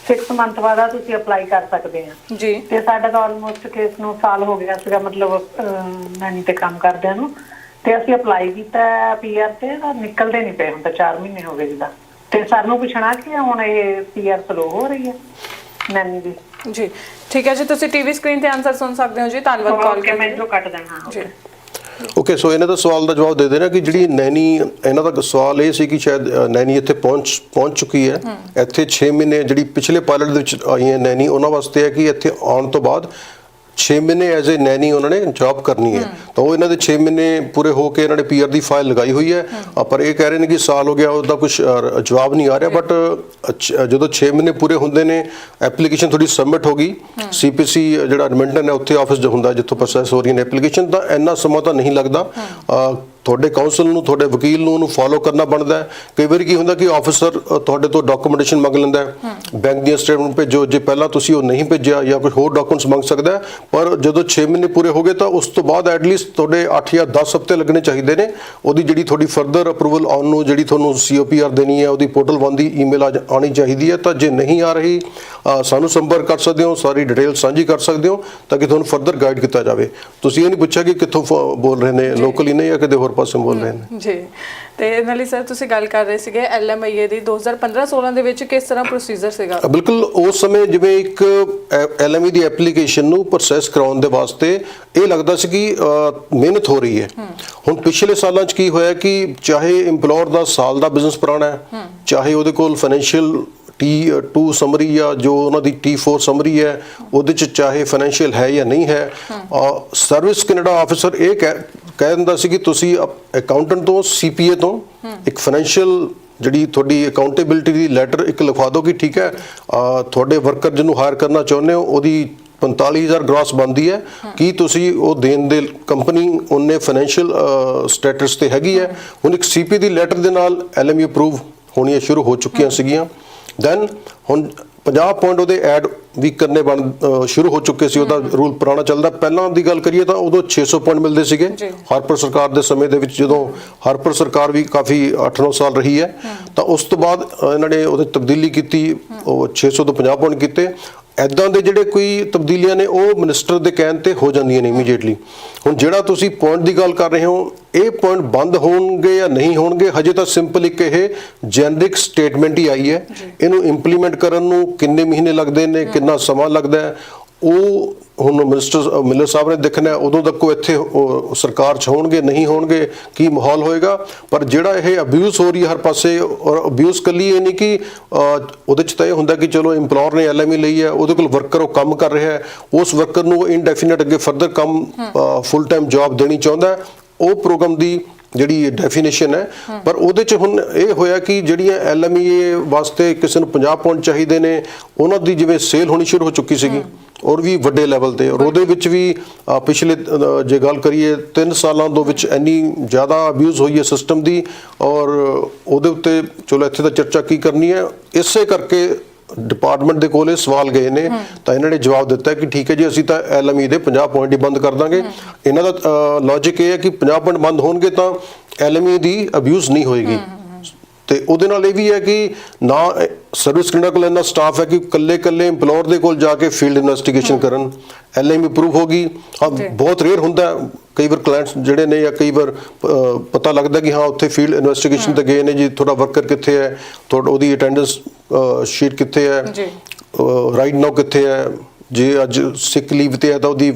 6 ਮੰਥ ਬਾਅਦ ਆ ਤੁਸੀਂ ਅਪਲਾਈ ਕਰ ਸਕਦੇ ਆ। ਜੀ। ਤੇ ਸਾਡਾ ਤਾਂ ਆਲਮੋਸਟ ਕੇਸ ਨੂੰ ਸਾਲ ਹੋ ਗਿਆ ਸੀਗਾ ਮਤਲਬ ਨੈਨੀ ਤੇ ਕੰਮ ਕਰਦਿਆਂ ਨੂੰ। ਤੇ ਅਸੀਂ ਅਪਲਾਈ ਕੀਤਾ ਪੀਆਰ ਤੇ ਤਾਂ ਨਿਕਲਦੇ ਨਹੀਂ ਪਏ ਹੁਣ ਤਾਂ 4 ਮਹੀਨੇ ਹੋ ਗਏ ਜਿੱਦਾਂ। ਤੇ ਸਰ ਨੂੰ ਪੁੱਛਣਾ ਕਿ ਹੁਣ ਇਹ ਪੀਆਰ ਸਲੋ ਹੋ ਰਹੀ ਹੈ ਨੈਨੀ ਦੀ। ਜੀ। ਠੀਕ ਹੈ ਜੀ ਤੁਸੀਂ ਟੀਵੀ ਸਕਰੀਨ ਤੇ ਆਨਸਰ ਸੁਣ ਸਕਦੇ ਹੋ ਜੀ ਧੰਨਵਾਦ ਕਾਲ ਓਕੇ ਮੈਂ ਇਧਰੋਂ ਕੱਟ ਦੇਣਾ ਹਾਂ ਜੀ। ਓਕੇ ਸੋ ਇਹਨਾਂ ਦਾ ਸਵਾਲ ਦਾ ਜਵਾਬ ਦੇ ਦੇਣਾ ਕਿ ਜਿਹੜੀ ਨੈਨੀ ਇਹਨਾਂ ਦਾ ਸਵਾਲ ਇਹ ਸੀ ਕਿ ਸ਼ਾਇਦ ਨੈਨੀ ਇੱਥੇ ਪਹੁੰਚ ਪਹੁੰਚ ਚੁੱਕੀ ਹੈ। ਇੱਥੇ 6 ਮਹੀਨੇ ਜਿਹੜੀ ਪਿਛਲੇ ਪਾਇਲਟ ਦੇ ਵਿੱਚ ਆਈ ਹੈ ਨੈਨੀ ਉਹਨਾਂ ਵਾਸਤੇ ਹੈ ਕਿ ਇੱਥੇ ਆਉਣ ਤੋਂ ਬਾਅਦ 6 ਮਹੀਨੇ ਐਜ਼ ਅ ਨੈਨੀ ਉਹਨਾਂ ਨੇ ਜੌਬ ਕਰਨੀ ਹੈ। ਤਾਂ ਉਹ ਇਹਨਾਂ ਦੇ 6 ਮਹੀਨੇ ਪੂਰੇ ਹੋ ਕੇ ਇਹਨਾਂ ਨੇ ਪੀਆਰ ਦੀ ਫਾਈਲ ਲਗਾਈ ਹੋਈ ਹੈ। ਪਰ ਇਹ ਕਹਿ ਰਹੇ ਨੇ ਕਿ ਸਾਲ ਹੋ ਗਿਆ ਉਹਦਾ ਕੁਝ ਜਵਾਬ ਨਹੀਂ ਆ ਰਿਹਾ। ਬਟ ਜਦੋਂ 6 ਮਹੀਨੇ ਪੂਰੇ ਹੁੰਦੇ ਨੇ ਐਪਲੀਕੇਸ਼ਨ ਥੋੜੀ ਸਬਮਿਟ ਹੋ ਗਈ। ਸੀਪੀਸੀ ਜਿਹੜਾ ਐਡਮਿੰਟਨ ਹੈ ਉੱਥੇ ਆਫਿਸ ਜੋ ਹੁੰਦਾ ਹੈ ਜਿੱਥੋਂ ਪ੍ਰੋਸੈਸ ਹੋ ਰਹੀ ਨੇ। ਐਪਲੀਕੇਸ਼ਨ ਤਾਂ ਇੰਨਾ ਸਮਾਂ ਤਾਂ ਨਹੀਂ ਲੱਗਦਾ। ਤੁਹਾਡੇ ਕਾਉਂਸਲ ਨੂੰ ਤੁਹਾਡੇ ਵਕੀਲ ਨੂੰ ਉਹਨੂੰ ਫਾਲੋ ਕਰਨਾ ਬਣਦਾ ਹੈ। ਕਈ ਵਾਰੀ ਕੀ ਹੁੰਦਾ ਕਿ ਆਫੀਸਰ ਤੁਹਾਡੇ ਤੋਂ ਡਾਕੂਮੈਂਟੇਸ਼ਨ ਮੰਗ ਲੈਂਦਾ ਹੈ। ਬੈਂਕ ਦੀਆਂ ਸਟੇਟਮੈਂਟ ਭੇਜੋ ਜੇ ਪਹਿਲਾਂ ਤੁਸੀਂ ਉਹ ਨਹੀਂ ਭੇਜਿਆ ਜਾਂ ਕੋਈ ਹੋਰ ਡਾਕੂਮੈਂਟਸ ਮੰਗ ਸਕਦਾ ਪਰ ਜਦੋਂ 6 ਮਹੀਨੇ ਪੂਰੇ ਹੋ ਗਏ ਤਾਂ ਉਸ ਤੋਂ ਬਾਅਦ ਐਟਲੀਸਟ ਤੁਹਾਡੇ 8 ਜਾਂ 10 ਹਫ਼ਤੇ ਲੱਗਣੇ ਚਾਹੀਦੇ ਨੇ। ਉਹਦੀ ਜਿਹੜੀ ਤੁਹਾਡੀ ਫਰਦਰ ਅਪਰੂਵਲ ਆਉਣ ਨੂੰ ਜਿਹੜੀ ਤੁਹਾਨੂੰ ਸੀਓਪੀਆਰ ਦੇਣੀ ਹੈ ਉਹਦੀ ਪੋਰਟਲ ਬੰਦੀ ਈਮੇਲ ਆਣੀ ਚਾਹੀਦੀ ਹੈ ਤਾਂ ਜੇ ਨਹੀਂ ਆ ਰਹੀ ਸਾਨੂੰ ਸੰਪਰਕ ਕਰ ਸਕਦੇ ਹੋ ਸਾਰੀ ਡਿਟੇਲ ਸਾਂਝੀ ਕਰ ਸਕਦੇ ਹੋ ਤਾਂ ਕਿ ਤੁਹਾਨੂੰ ਫਰਦਰ ਗਾਈਡ ਕੀਤਾ ਜਾਵੇ। ਤੁਸੀਂ ਇਹ ਨਹੀਂ ਪੁੱਛਿਆ ਕਿ ਕਿੱਥੋਂ ਬੋਲ ਰਹੇ ਨੇ ਲੋਕਲੀ ਨੇ ਜਾਂ ਕਿਤੇ ਹੋਰ ਪਾਸੇ ਬੋਲ ਰਹੇ ਨੇ ਜੀ। ਤੇ ਨਾਲੇ ਸਰ ਤੁਸੀਂ ਗੱਲ ਕਰ ਰਹੇ ਸੀਗੇ ਐਲਐਮਆਈਏ ਦੀ। 2015-16 ਦੇ ਵਿੱਚ ਕਿਸ ਤਰ੍ਹਾਂ ਪ੍ਰੋਸੀਜਰ ਸੀਗਾ? ਬਿਲਕੁਲ ਉਸ ਸਮੇਂ ਜਿਵੇਂ ਇੱਕ ਐਲਐਮਈ ਦੀ ਐਪਲੀਕੇਸ਼ਨ ਨੂੰ ਪ੍ਰੋਸੈਸ ਕਰਾਉਣ ਦੇ ਵਾਸਤੇ ਇਹ ਲੱਗਦਾ ਸੀ ਕਿ ਮਿਹਨਤ ਹੋ ਰਹੀ ਹੈ। ਹੁਣ ਪਿਛਲੇ ਸਾਲਾਂ 'ਚ ਕੀ ਹੋਇਆ ਕਿ ਚਾਹੇ EMPLOYER ਦਾ ਸਾਲ ਦਾ ਬਿਜ਼ਨਸ ਪੁਰਾਣਾ ਹੈ ਚਾਹੇ ਉਹਦੇ ਕੋਲ ਫਾਈਨੈਂਸ਼ੀਅਲ T2 ਸਮਰੀ ਜਾਂ ਜੋ ਉਹਨਾਂ ਦੀ T4 ਸਮਰੀ ਹੈ ਉਹਦੇ 'ਚ ਚਾਹੇ ਫਾਈਨੈਂਸ਼ੀਅਲ ਹੈ ਜਾਂ ਨਹੀਂ ਹੈ ਸਰਵਿਸ ਕੈਨੇਡਾ ਆਫੀਸਰ ਇਹ ਕਹਿ ਦਿੰਦਾ ਸੀ ਕਿ ਤੁਸੀਂ ਅਕਾਊਂਟੈਂਟ ਤੋਂ ਸੀਪੀਏ ਤੋਂ ਇੱਕ ਫਾਈਨੈਂਸ਼ੀਅਲ ਜਿਹੜੀ ਤੁਹਾਡੀ ਅਕਾਊਂਟੇਬਿਲਟੀ ਦੀ ਲੈਟਰ ਇੱਕ ਲਿਖਵਾ ਦਿਓ ਕਿ ਠੀਕ ਹੈ ਤੁਹਾਡੇ ਵਰਕਰ ਜਿਹਨੂੰ ਹਾਇਰ ਕਰਨਾ ਚਾਹੁੰਦੇ ਹੋ ਉਹਦੀ 45000 ਗ੍ਰਾਸ ਬਣਦੀ ਹੈ। ਕੀ ਤੁਸੀਂ ਉਹ ਦੇਣ ਦੇ ਕੰਪਨੀ ਉਹਨੇ ਫਾਈਨੈਂਸ਼ੀਅਲ ਸਟੇਟਸ ਤੇ ਹੈਗੀ ਹੈ? ਹੁਣ ਇੱਕ ਸੀਪੀ ਦੀ ਲੈਟਰ ਦੇ ਨਾਲ ਐਲਐਮਈ ਅਪਰੂਵ ਹੋਣੀਆਂ ਸ਼ੁਰੂ ਹੋ ਚੁੱਕੀਆਂ ਸੀਗੀਆਂ। ਦੈਨ ਹੁਣ 50 ਪੁਆਇੰਟ ਉਹਦੇ ਐਡ ਵੀ ਕਰਨੇ ਬਣ ਸ਼ੁਰੂ ਹੋ ਚੁੱਕੇ ਸੀ ਉਹਦਾ ਰੂਲ ਪੁਰਾਣਾ ਚੱਲਦਾ। ਪਹਿਲਾਂ ਦੀ ਗੱਲ ਕਰੀਏ ਤਾਂ ਉਦੋਂ 600 ਪੁਆਇੰਟ ਮਿਲਦੇ ਸੀਗੇ। ਹਰਪਰ ਸਰਕਾਰ ਦੇ ਸਮੇਂ ਦੇ ਵਿੱਚ ਜਦੋਂ ਹਰਪਰ ਸਰਕਾਰ ਵੀ ਕਾਫੀ 8-9 ਸਾਲ ਰਹੀ ਹੈ ਤਾਂ ਉਸ ਤੋਂ ਬਾਅਦ ਇਹਨਾਂ ਨੇ ਉਹਦੇ ਤਬਦੀਲੀ ਕੀਤੀ ਉਹ 600 ਤੋਂ 50 ਪੁਆਇੰਟ ਕੀਤੇ। ਐਦਾਂ ਦੇ ਜਿਹੜੇ ਕੋਈ ਤਬਦੀਲੀਆਂ ਨੇ ਉਹ ਮਿਨਿਸਟਰ ਦੇ ਕਹਿਣ ਤੇ ਹੋ ਜਾਂਦੀਆਂ ਨੇ ਇਮੀਡੀਏਟਲੀ ਹੁਣ ਜਿਹੜਾ ਤੁਸੀਂ ਪੁਆਇੰਟ ਦੀ ਗੱਲ ਕਰ ਰਹੇ ਹੋ ਇਹ ਪੁਆਇੰਟ ਬੰਦ ਹੋਣਗੇ ਜਾਂ ਨਹੀਂ ਹੋਣਗੇ ਹਜੇ ਤਾਂ ਸਿੰਪਲ ਇੱਕ ਇਹ ਜੈਨਰਿਕ ਸਟੇਟਮੈਂਟ ਹੀ ਆਈ ਹੈ। ਇਹਨੂੰ ਇੰਪਲੀਮੈਂਟ ਕਰਨ ਨੂੰ ਕਿੰਨੇ ਮਹੀਨੇ ਲੱਗਦੇ ਨੇ ਕਿੰਨਾ ਸਮਾਂ ਲੱਗਦਾ ਹੈ ਉਹ ਹੁਣ ਮਿਨਿਸਟਰ ਮਿਲਰ ਸਾਹਿਬ ਨੇ ਦੇਖਣਾ ਉਦੋਂ ਤੱਕ ਉਹ ਇੱਥੇ ਸਰਕਾਰ ਚ ਹੋਣਗੇ ਨਹੀਂ ਹੋਣਗੇ ਕੀ ਮਾਹੌਲ ਹੋਏਗਾ? ਪਰ ਜਿਹੜਾ ਇਹ ਅਬਿਊਜ਼ ਹੋ ਰਹੀ ਹੈ ਹਰ ਪਾਸੇ ਔਰ ਅਬਿਊਜ਼ ਕੱਲੀ ਇਹ ਨਹੀਂ ਕਿ ਉਹਦੇ ਚ ਤਾਂ ਇਹ ਹੁੰਦਾ ਕਿ ਚਲੋ EMPLOYER ਨੇ ਐਲਐਮਈ ਲਈ ਹੈ ਉਹਦੇ ਕੋਲ ਵਰਕਰ ਉਹ ਕੰਮ ਕਰ ਰਿਹਾ ਹੈ ਉਸ ਵਰਕਰ ਨੂੰ ਇਨਡੈਫੀਨਿਟ ਅੱਗੇ ਫਰਦਰ ਕੰਮ ਫੁੱਲ ਟਾਈਮ ਜੌਬ ਦੇਣੀ ਚਾਹੁੰਦਾ ਉਹ ਪ੍ਰੋਗਰਾਮ ਦੀ ਜਿਹੜੀ ਡੈਫੀਨੇਸ਼ਨ ਹੈ ਪਰ ਉਹਦੇ ਚ ਹੁਣ ਇਹ ਹੋਇਆ ਕਿ ਜਿਹੜੀਆਂ ਐਲਐਮਈਏ ਵਾਸਤੇ ਕਿਸੇ ਨੂੰ 50 ਪੁਆਇੰਟ ਚਾਹੀਦੇ ਨੇ ਉਹਨਾਂ ਦੀ ਜਿਵੇਂ ਸੇਲ ਹੋਣੀ ਸ਼ੁਰੂ ਹੋ ਚੁੱਕੀ ਸੀਗੀ। ਔਰ ਵੀ ਵੱਡੇ ਲੈਵਲ ਤੇ। ਔਰ ਉਹਦੇ ਵਿੱਚ ਵੀ ਪਿਛਲੇ ਜੇ ਗੱਲ ਕਰੀਏ 3 ਸਾਲਾਂ ਦੇ ਵਿੱਚ ਇੰਨੀ ਜ਼ਿਆਦਾ ਅਬਿਊਜ਼ ਹੋਈ ਹੈ ਸਿਸਟਮ ਦੀ ਔਰ ਉਹਦੇ ਉੱਤੇ ਚਲੋ ਇੱਥੇ ਤਾਂ ਚਰਚਾ ਕੀ ਕਰਨੀ ਹੈ? ਇਸੇ ਕਰਕੇ ਡਿਪਾਰਟਮੈਂਟ ਦੇ ਕੋਲੇ ਸਵਾਲ ਗਏ ਨੇ। ਤਾਂ ਇਹਨਾਂ ਨੇ ਜਵਾਬ ਦਿੱਤਾ ਕਿ ਠੀਕ ਹੈ ਜੀ ਅਸੀਂ ਤਾਂ ਐਲਐਮਈ ਦੇ 50 ਪੁਆਇੰਟ ਹੀ ਬੰਦ ਕਰ ਦਾਂਗੇ। ਇਹਨਾਂ ਦਾ ਲੌਜੀਕ ਇਹ ਹੈ ਕਿ 50 ਪੁਆਇੰਟ ਬੰਦ ਹੋਣਗੇ ਤਾਂ ਐਲਐਮਈ ਦੀ ਅਬਿਊਜ਼ ਨਹੀਂ ਹੋਏਗੀ। ਤੇ ਉਹਦੇ ਨਾਲ ਇਹ ਵੀ ਹੈ ਕਿ ਨਾ ਸਰਵਿਸ ਕਲੀਨਰ ਕੋਲ ਇੰਨਾ ਸਟਾਫ ਹੈ ਕਿ ਕੱਲੇ ਕੱਲੇ EMPLOYER ਦੇ ਕੋਲ ਜਾ ਕੇ ਫੀਲਡ ਇਨਵੈਸਟੀਗੇਸ਼ਨ ਕਰਨ। ਐਲਐਮਈ ਅਪਰੂਵ ਹੋਗੀ ਹਾਂ ਬਹੁਤ ਰੇਅਰ ਹੁੰਦਾ ਕਈ ਵਾਰ ਕਲਾਇੰਟਸ ਜਿਹੜੇ ਨੇ ਜਾਂ ਕਈ ਵਾਰ ਪਤਾ ਲੱਗਦਾ ਕਿ ਹਾਂ ਉੱਥੇ ਫੀਲਡ ਇਨਵੈਸਟੀਗੇਸ਼ਨ ਤੇ ਗਏ ਨੇ ਜੀ ਤੁਹਾਡਾ ਵਰਕਰ ਕਿੱਥੇ ਹੈ? ਤੁਹਾਡਾ ਉਹਦੀ ਅਟੈਂਡੈਂਸ ਸ਼ੀਟ ਕਿੱਥੇ ਹੈ? ਜੀ। ਰਾਈਟ ਨਾਓ ਕਿੱਥੇ ਹੈ? ਜੇ ਅੱਜ ਸਿਕ ਲੀਵ ਤੇ ਹੈ ਤਾਂ ਉਹਦੀ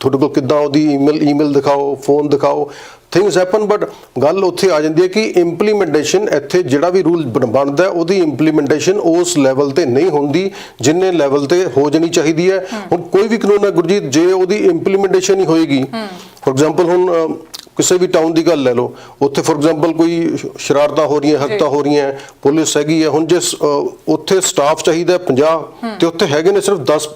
ਤੁਹਾਡੇ ਕੋਲ ਕਿੱਦਾਂ ਉਹਦੀ ਈਮੇਲ ਈਮੇਲ ਦਿਖਾਓ ਫੋਨ ਦਿਖਾਓ ਥਿੰਗਸ ਹੈਪਨ ਬਟ ਗੱਲ ਉੱਥੇ ਆ ਜਾਂਦੀ ਹੈ ਕਿ ਇੰਪਲੀਮੈਂਟੇਸ਼ਨ ਇੱਥੇ ਜਿਹੜਾ ਵੀ ਰੂਲ ਬਣਦਾ ਹੈ, ਉਹਦੀ ਇੰਪਲੀਮੈਂਟੇਸ਼ਨ ਉਸ ਲੈਵਲ ਤੇ ਨਹੀਂ ਹੁੰਦੀ ਜਿੰਨੇ ਲੈਵਲ ਤੇ ਹੋ ਜਾਣੀ ਚਾਹੀਦੀ ਹੈ। ਹੁਣ ਕੋਈ ਵੀ ਕਾਨੂੰਨ ਹੈ ਗੁਰਜੀਤ ਜੇ ਉਹਦੀ ਇੰਪਲੀਮੈਂਟੇਸ਼ਨ ਹੀ ਹੋਏਗੀ ਫੋਰ ਐਗਜ਼ਾਮਪਲ ਹੁਣ ਕਿਸੇ ਵੀ ਟਾਊਨ ਦੀ ਗੱਲ ਲੈ ਲਓ ਉੱਥੇ ਫੋਰ ਐਗਜ਼ਾਮਪਲ ਕੋਈ ਸ਼ਰਾਰਤਾਂ ਹੋ ਰਹੀਆਂ ਹਰਕਤਾਂ ਹੋ ਰਹੀਆਂ ਪੁਲਿਸ ਹੈਗੀ ਹੈ ਹੁਣ ਜੇ ਉੱਥੇ ਸਟਾਫ ਚਾਹੀਦਾ ਹੈ 50 ਤੇ ਉੱਥੇ ਹੈਗੇ ਨੇ ਸਿਰਫ 10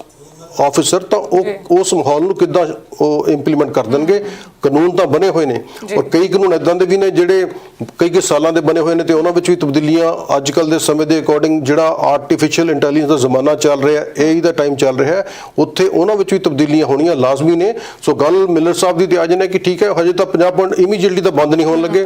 ਆਫੀਸਰ ਤਾਂ ਉਹ ਉਸ ਮਾਹੌਲ ਨੂੰ ਕਿੱਦਾਂ ਉਹ ਇੰਪਲੀਮੈਂਟ ਕਰ ਦੇਣਗੇ? ਕਾਨੂੰਨ ਤਾਂ ਬਣੇ ਹੋਏ ਨੇ। ਔਰ ਕਈ ਕਾਨੂੰਨ ਇਦਾਂ ਦੇ ਵੀ ਨੇ ਜਿਹੜੇ ਕਈ ਕਈ ਸਾਲਾਂ ਦੇ ਬਣੇ ਹੋਏ ਨੇ ਤੇ ਉਹਨਾਂ ਵਿੱਚ ਵੀ ਤਬਦੀਲੀਆਂ ਅੱਜ ਕੱਲ ਦੇ ਸਮੇਂ ਦੇ ਅਕੋਰਡਿੰਗ ਜਿਹੜਾ ਆਰਟੀਫੀਸ਼ੀਅਲ ਇੰਟੈਲੀਜੈਂਸ ਦਾ ਜ਼ਮਾਨਾ ਚੱਲ ਰਿਹਾ ਹੈ ਏਆਈ ਦਾ ਟਾਈਮ ਚੱਲ ਰਿਹਾ ਹੈ ਉੱਥੇ ਉਹਨਾਂ ਵਿੱਚ ਵੀ ਤਬਦੀਲੀਆਂ ਹੋਣੀਆਂ ਲਾਜ਼ਮੀ ਨੇ। ਸੋ ਗੱਲ ਮਿਲਰ ਸਾਹਿਬ ਦੀ ਤੇ ਆ ਜਾਣੇ ਕਿ ਠੀਕ ਹੈ ਹਜੇ ਤਾਂ 50 ਪੁਆਇੰਟ ਇਮੀਡੀਏਟਲੀ ਤਾਂ ਬੰਦ ਨਹੀਂ ਹੋਣ ਲੱਗੇ।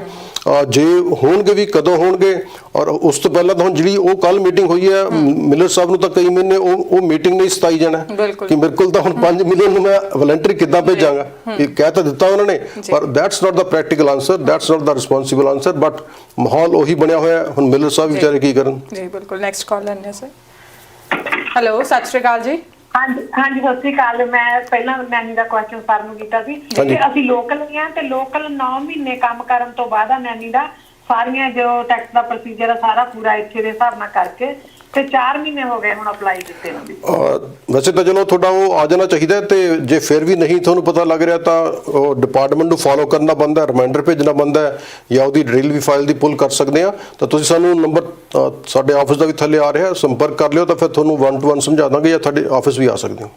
ਜੇ ਹੋਣਗੇ ਵੀ ਕਦੋਂ ਹੋਣਗੇ ਔਰ ਉਸ ਤੋਂ ਪਹਿਲਾਂ ਤਾਂ ਹੁਣ ਜਿਹੜੀ ਉਹ ਕੱਲ ਮੀਟਿੰਗ ਹੋਈ ਹੈ ਮਿਲਰ ਸਾਹਿਬ ਨੂੰ ਤਾਂ ਕਈ ਮਹੀਨੇ ਉਹ ਉਹ ਮੀਟਿੰਗ ਨਹੀਂ ਸਤਾਈ ਜਾਣਾ। ਕਿ ਮੇਰੇ ਕੋਲ ਤਾਂ ਹੁਣ 5 ਮਿਲੀਅਨ ਨੂੰ ਮੈਂ ਵਲੰਟਰੀ ਕਿੱਦਾਂ ਭੇਜਾਂਗਾ? ਇਹ ਕਹਿ ਤਾਂ ਦਿੱਤਾ ਉਹਨਾਂ ਨੇ ਪਰ that's not the practical answer that's not the responsible answer but ਮਾਹੌਲ ਉਹੀ ਬਣਿਆ ਹੋਇਆ। ਹੁਣ ਮਿਲਰ ਸਾਹਿਬ ਵਿਚਾਰੇ ਕੀ ਕਰਨ? ਜੀ ਬਿਲਕੁਲ। ਨੈਕਸਟ ਕਾਲ ਲੈਣੇ ਸਰ ਹੈਲੋ ਸਤਿ ਸ਼੍ਰੀ ਅਕਾਲ ਜੀ। ਹਾਂਜੀ ਹਾਂਜੀ ਸਤਿ ਸ਼੍ਰੀ ਅਕਾਲ ਮੈਂ ਪਹਿਲਾਂ ਨੈਨੀ ਦਾ ਕੁਐਸਚਨ ਸਰ ਨੂੰ ਕੀਤਾ ਸੀ ਹਾਂਜੀ। ਕਿ ਅਸੀਂ ਲੋਕਲ ਹੀ ਆ ਤੇ ਲੋਕਲ 9 ਮਹੀਨੇ ਕੰਮ ਕਰਨ ਤੋਂ ਬਾਅਦ ਆ ਨੈਨੀ ਦਾ ਸਾਰੀਆਂ ਜੋ ਟੈਕਸ ਦਾ ਪ੍ਰੋਸੀਜਰ ਆ ਸਾਰਾ ਪੂਰਾ ਇੱਥੇ ਦੇ ਹਿਸਾਬ ਨਾਲ ਕਰਕੇ ਤੇ 4 ਮਹੀਨੇ ਹੋ ਗਏ ਹੁਣ ਅਪਲਾਈ ਕੀਤੇ ਨੂੰ ਵੀ। ਵੈਸੇ ਤਾਂ ਚਲੋ ਤੁਹਾਡਾ ਉਹ ਆ ਜਾਣਾ ਚਾਹੀਦਾ ਹੈ ਤੇ ਜੇ ਫਿਰ ਵੀ ਨਹੀਂ ਤੁਹਾਨੂੰ ਪਤਾ ਲੱਗ ਰਿਹਾ ਤਾਂ ਉਹ ਡਿਪਾਰਟਮੈਂਟ ਨੂੰ ਫੋਲੋ ਕਰਨਾ ਬੰਦਾ ਹੈ ਰਿਮਾਈਂਡਰ ਭੇਜਣਾ ਬੰਦਾ ਹੈ ਜਾਂ ਉਹਦੀ ਡਰਿਲ ਵੀ ਫਾਈਲ ਦੀ ਪੁੱਲ ਕਰ ਸਕਦੇ ਆ ਤਾਂ ਤੁਸੀਂ ਸਾਨੂੰ ਨੰਬਰ ਸਾਡੇ ਆਫਿਸ ਦਾ ਵੀ ਥੱਲੇ ਆ ਰਿਹਾ ਸੰਪਰਕ ਕਰ ਲਿਓ ਤਾਂ ਫਿਰ ਤੁਹਾਨੂੰ 1 ਟੂ 1 ਸਮਝਾ ਦਾਂਗੇ ਜਾਂ ਤੁਹਾਡੇ ਆਫਿਸ ਵੀ ਆ ਸਕਦੇ ਹੋ।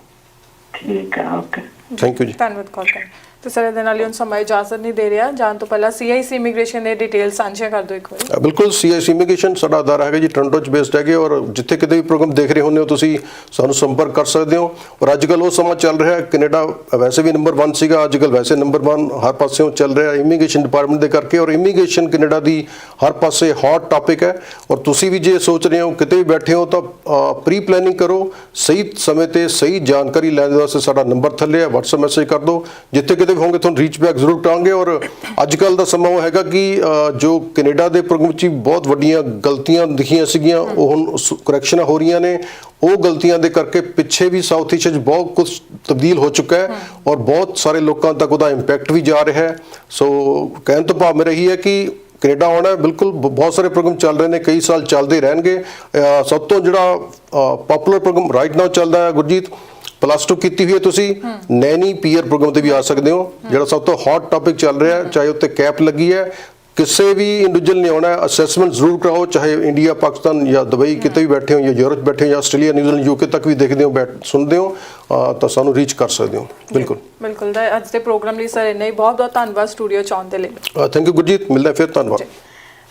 ਠੀਕ ਆ ਓਕੇ ਥੈਂਕ ਯੂ ਜੀ। ਧੰਨਵਾਦ ਕਾਲ ਕਰਨ। ਤੇ ਸਰ ਇਹਦੇ ਨਾਲ ਹੀ ਹੁਣ ਸਮਾਂ ਇਜਾਜ਼ਤ ਨਹੀਂ ਦੇ ਰਿਹਾ। ਜਾਣ ਤੋਂ ਪਹਿਲਾਂ ਸੀਆਈਸੀ ਇਮੀਗ੍ਰੇਸ਼ਨ ਦੇ ਡਿਟੇਲ ਸਾਂਝੀਆਂ ਕਰ ਦਿਓ ਇੱਕ ਵਾਰੀ। ਅ, ਬਿਲਕੁਲ ਸੀਆਈਸੀ ਇਮੀਗ੍ਰੇਸ਼ਨ ਸਾਡਾ ਅਦਾਰਾ ਹੈਗਾ ਜੀ ਟੋਰਾਂਟੋ ਚ ਬੇਸਡ ਹੈਗੇ ਔਰ ਜਿੱਥੇ ਕਿਤੇ ਵੀ ਪ੍ਰੋਗਰਾਮ ਦੇਖ ਰਹੇ ਹੁੰਦੇ ਹੋ ਤੁਸੀਂ ਸਾਨੂੰ ਸੰਪਰਕ ਕਰ ਸਕਦੇ ਹੋ। ਔਰ ਅੱਜ ਕੱਲ ਉਹ ਸਮਾਂ ਚੱਲ ਰਿਹਾ ਹੈ ਕੈਨੇਡਾ ਵੈਸੇ ਵੀ ਨੰਬਰ 1 ਸੀਗਾ ਅੱਜ ਕੱਲ ਵੈਸੇ ਨੰਬਰ 1 ਹਰ ਪਾਸਿਓਂ ਚੱਲ ਰਿਹਾ ਇਮੀਗ੍ਰੇਸ਼ਨ ਡਿਪਾਰਟਮੈਂਟ ਦੇ ਕਰਕੇ। ਔਰ ਇਮੀਗ੍ਰੇਸ਼ਨ ਕੈਨੇਡਾ ਦੀ ਹਰ ਪਾਸੇ ਹੌਟ ਟਾਪਿਕ ਹੈ। ਔਰ ਤੁਸੀਂ ਵੀ ਜੇ ਸੋਚ ਰਹੇ ਹੋ ਕਿਤੇ ਵੀ ਬੈਠੇ ਹੋ ਤਾਂ ਪ੍ਰੀ ਪਲੈਨਿੰਗ ਕਰੋ। ਸਹੀ ਸਮੇਂ ਤੇ ਸਹੀ ਜਾਣਕਾਰੀ ਲੈਣ ਵਾਸਤੇ ਸਾਡਾ ਨੰਬਰ ਥੱਲੇ ਹੈ WhatsApp ਮੈਸੇਜ ਕਰ ਦਿਓ। ਜਿੱਥੇ ਕਿਤੇ ਵੀ ਤੁਹਾਨੂੰ ਰੀਚ ਬੈਕ ਜ਼ਰੂਰ ਕਰਾਂਗੇ ਔਰ ਅੱਜ ਕੱਲ ਦਾ ਸਮਾਂ ਉਹ ਹੈਗਾ ਕਿ ਜੋ ਕੈਨੇਡਾ ਦੇ ਪ੍ਰੋਗਰਾਮ ਵਿੱਚ ਬਹੁਤ ਵੱਡੀਆਂ ਗਲਤੀਆਂ ਦਿਖੀਆਂ ਸੀਗੀਆਂ, ਉਹ ਹੁਣ ਕਰੈਕਸ਼ਨਾਂ ਹੋ ਰਹੀਆਂ ਨੇ। ਉਹ ਗਲਤੀਆਂ ਦੇ ਕਰਕੇ ਪਿੱਛੇ ਵੀ ਸਾਊਥ ਏਸ਼ੀਆ 'ਚ ਬਹੁਤ ਕੁਝ ਤਬਦੀਲ ਹੋ ਚੁੱਕਾ ਹੈ ਔਰ ਬਹੁਤ ਸਾਰੇ ਲੋਕਾਂ ਤੱਕ ਉਹਦਾ ਇੰਪੈਕਟ ਵੀ ਜਾ ਰਿਹਾ ਹੈ। ਸੋ ਕਹਿਣ ਤੋਂ ਭਾਵ ਮੇਰਾ ਇਹੀ ਹੈ ਕਿ ਕੈਨੇਡਾ ਆਉਣਾ ਬਿਲਕੁਲ ਬ- ਬਹੁਤ ਸਾਰੇ ਪ੍ਰੋਗਰਾਮ ਚੱਲ ਰਹੇ ਨੇ, ਕਈ ਸਾਲ ਚੱਲਦੇ ਰਹਿਣਗੇ। ਸਭ ਤੋਂ ਜਿਹੜਾ ਪਪੂਲਰ ਪ੍ਰੋਗਰਾਮ ਰਾਈਟ ਨਾਓ ਚੱਲਦਾ ਹੈ ਗੁਰਜੀਤ ਪਲੱਸ 2 ਕੀਤੀ ਹੋਈ ਹੈ ਤੁਸੀਂ। ਨੈਨੀ ਪੀਅਰ ਪ੍ਰੋਗਰਾਮ ਤੇ ਵੀ ਆ ਸਕਦੇ ਹੋ ਜਿਹੜਾ ਸਭ ਤੋਂ ਹੌਟ ਟਾਪਿਕ ਚੱਲ ਰਿਹਾ ਚਾਹੇ ਉੱਤੇ ਕੈਪ ਲੱਗੀ ਹੈ ਕਿਸੇ ਵੀ ਇੰਡੀਵਿਜੂਅਲ ਨੇ ਆਉਣਾ ਅਸੈਸਮੈਂਟ ਜ਼ਰੂਰ ਕਰਾਓ ਚਾਹੇ ਇੰਡੀਆ ਪਾਕਿਸਤਾਨ ਜਾਂ ਦੁਬਈ ਕਿਤੇ ਵੀ ਬੈਠੇ ਹੋ ਜਾਂ ਯੂਰਪ ਬੈਠੇ ਹੋ ਜਾਂ ਆਸਟ੍ਰੇਲੀਆ ਨਿਊਜ਼ੀਲੈਂਡ ਯੂਕੇ ਤੱਕ ਵੀ ਦੇਖਦੇ ਹੋ ਬੈਠ ਸੁਣਦੇ ਹੋ ਤਾਂ ਸਾਨੂੰ ਰੀਚ ਕਰ ਸਕਦੇ ਹੋ। ਬਿਲਕੁਲ। ਬਿਲਕੁਲ ਅੱਜ ਦੇ ਪ੍ਰੋਗਰਾਮ ਲਈ ਸਰ ਇੰਨਾ ਹੀ ਬਹੁਤ ਬਹੁਤ ਧੰਨਵਾਦ ਸਟੂਡੀਓ ਚ ਆਉਣ ਦੇ ਲਈ। ਥੈਂਕ ਯੂ ਗੁਰਜੀਤ ਮਿਲਦਾ ਫਿਰ ਧੰਨਵਾਦ।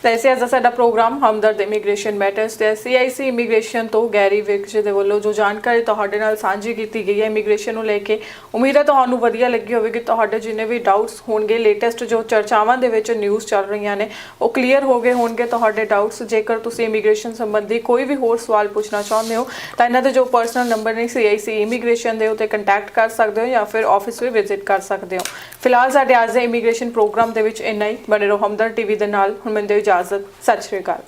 ਤਾਂ ਇਸੇ ਅੱਜ ਦਾ ਸਾਡਾ ਪ੍ਰੋਗਰਾਮ, ਹਮਦਰਦ ਇਮੀਗ੍ਰੇਸ਼ਨ ਮੈਟਰਸ ਤੇ ਸੀਆਈਸੀ ਇਮੀਗ੍ਰੇਸ਼ਨ ਤੋਂ ਗੈਰੀ ਵਿਰਕ ਜੀ ਦੇ ਵੱਲੋਂ ਜੋ ਜਾਣਕਾਰੀ ਤੁਹਾਡੇ ਨਾਲ ਸਾਂਝੀ ਕੀਤੀ ਗਈ ਹੈ ਇਮੀਗ੍ਰੇਸ਼ਨ ਨੂੰ ਲੈ ਕੇ, ਉਮੀਦ ਹੈ ਤੁਹਾਨੂੰ ਵਧੀਆ ਲੱਗੀ ਹੋਵੇਗੀ। ਤੁਹਾਡੇ ਜਿੰਨੇ ਵੀ ਡਾਊਟਸ ਹੋਣਗੇ, ਲੇਟੈਸਟ ਜੋ ਚਰਚਾਵਾਂ ਦੇ ਵਿੱਚ ਨਿਊਜ਼ ਚੱਲ ਰਹੀਆਂ ਨੇ, ਉਹ ਕਲੀਅਰ ਹੋ ਗਏ ਹੋਣਗੇ। ਤੁਹਾਡੇ ਡਾਊਟਸ, ਜੇਕਰ ਤੁਸੀਂ ਇਮੀਗ੍ਰੇਸ਼ਨ ਸੰਬੰਧੀ ਕੋਈ ਵੀ ਹੋਰ ਸਵਾਲ ਪੁੱਛਣਾ ਚਾਹੁੰਦੇ ਹੋ, ਤਾਂ ਇਹਨਾਂ ਦੇ ਜੋ ਪਰਸਨਲ ਨੰਬਰ ਨੇ ਸੀਆਈਸੀ ਇਮੀਗ੍ਰੇਸ਼ਨ ਦੇ, ਉੱਤੇ ਕੰਟੈਕਟ ਕਰ ਸਕਦੇ ਹੋ ਜਾਂ ਫਿਰ ਆਫਿਸ ਵੀ ਵਿਜ਼ਿਟ ਕਰ ਸਕਦੇ ਹੋ। ਫਿਲਹਾਲ ਸਾਡੇ ਅੱਜ ਦੇ ਇਮੀਗ੍ਰੇਸ਼ਨ ਪ੍ਰੋਗਰਾਮ ਦੇ ਵਿੱਚ ਇੰਨਾ ਹੀ। ਬਣੇ ਰਹੋ ਹਮਦਰ ਟੀਵੀ ਦੇ ਨਾਲ। ਹੁਣ ਮੈਨੂੰ ਇਜਾਜ਼ਤ। ਸਤਿ ਸ਼੍ਰੀ ਅਕਾਲ।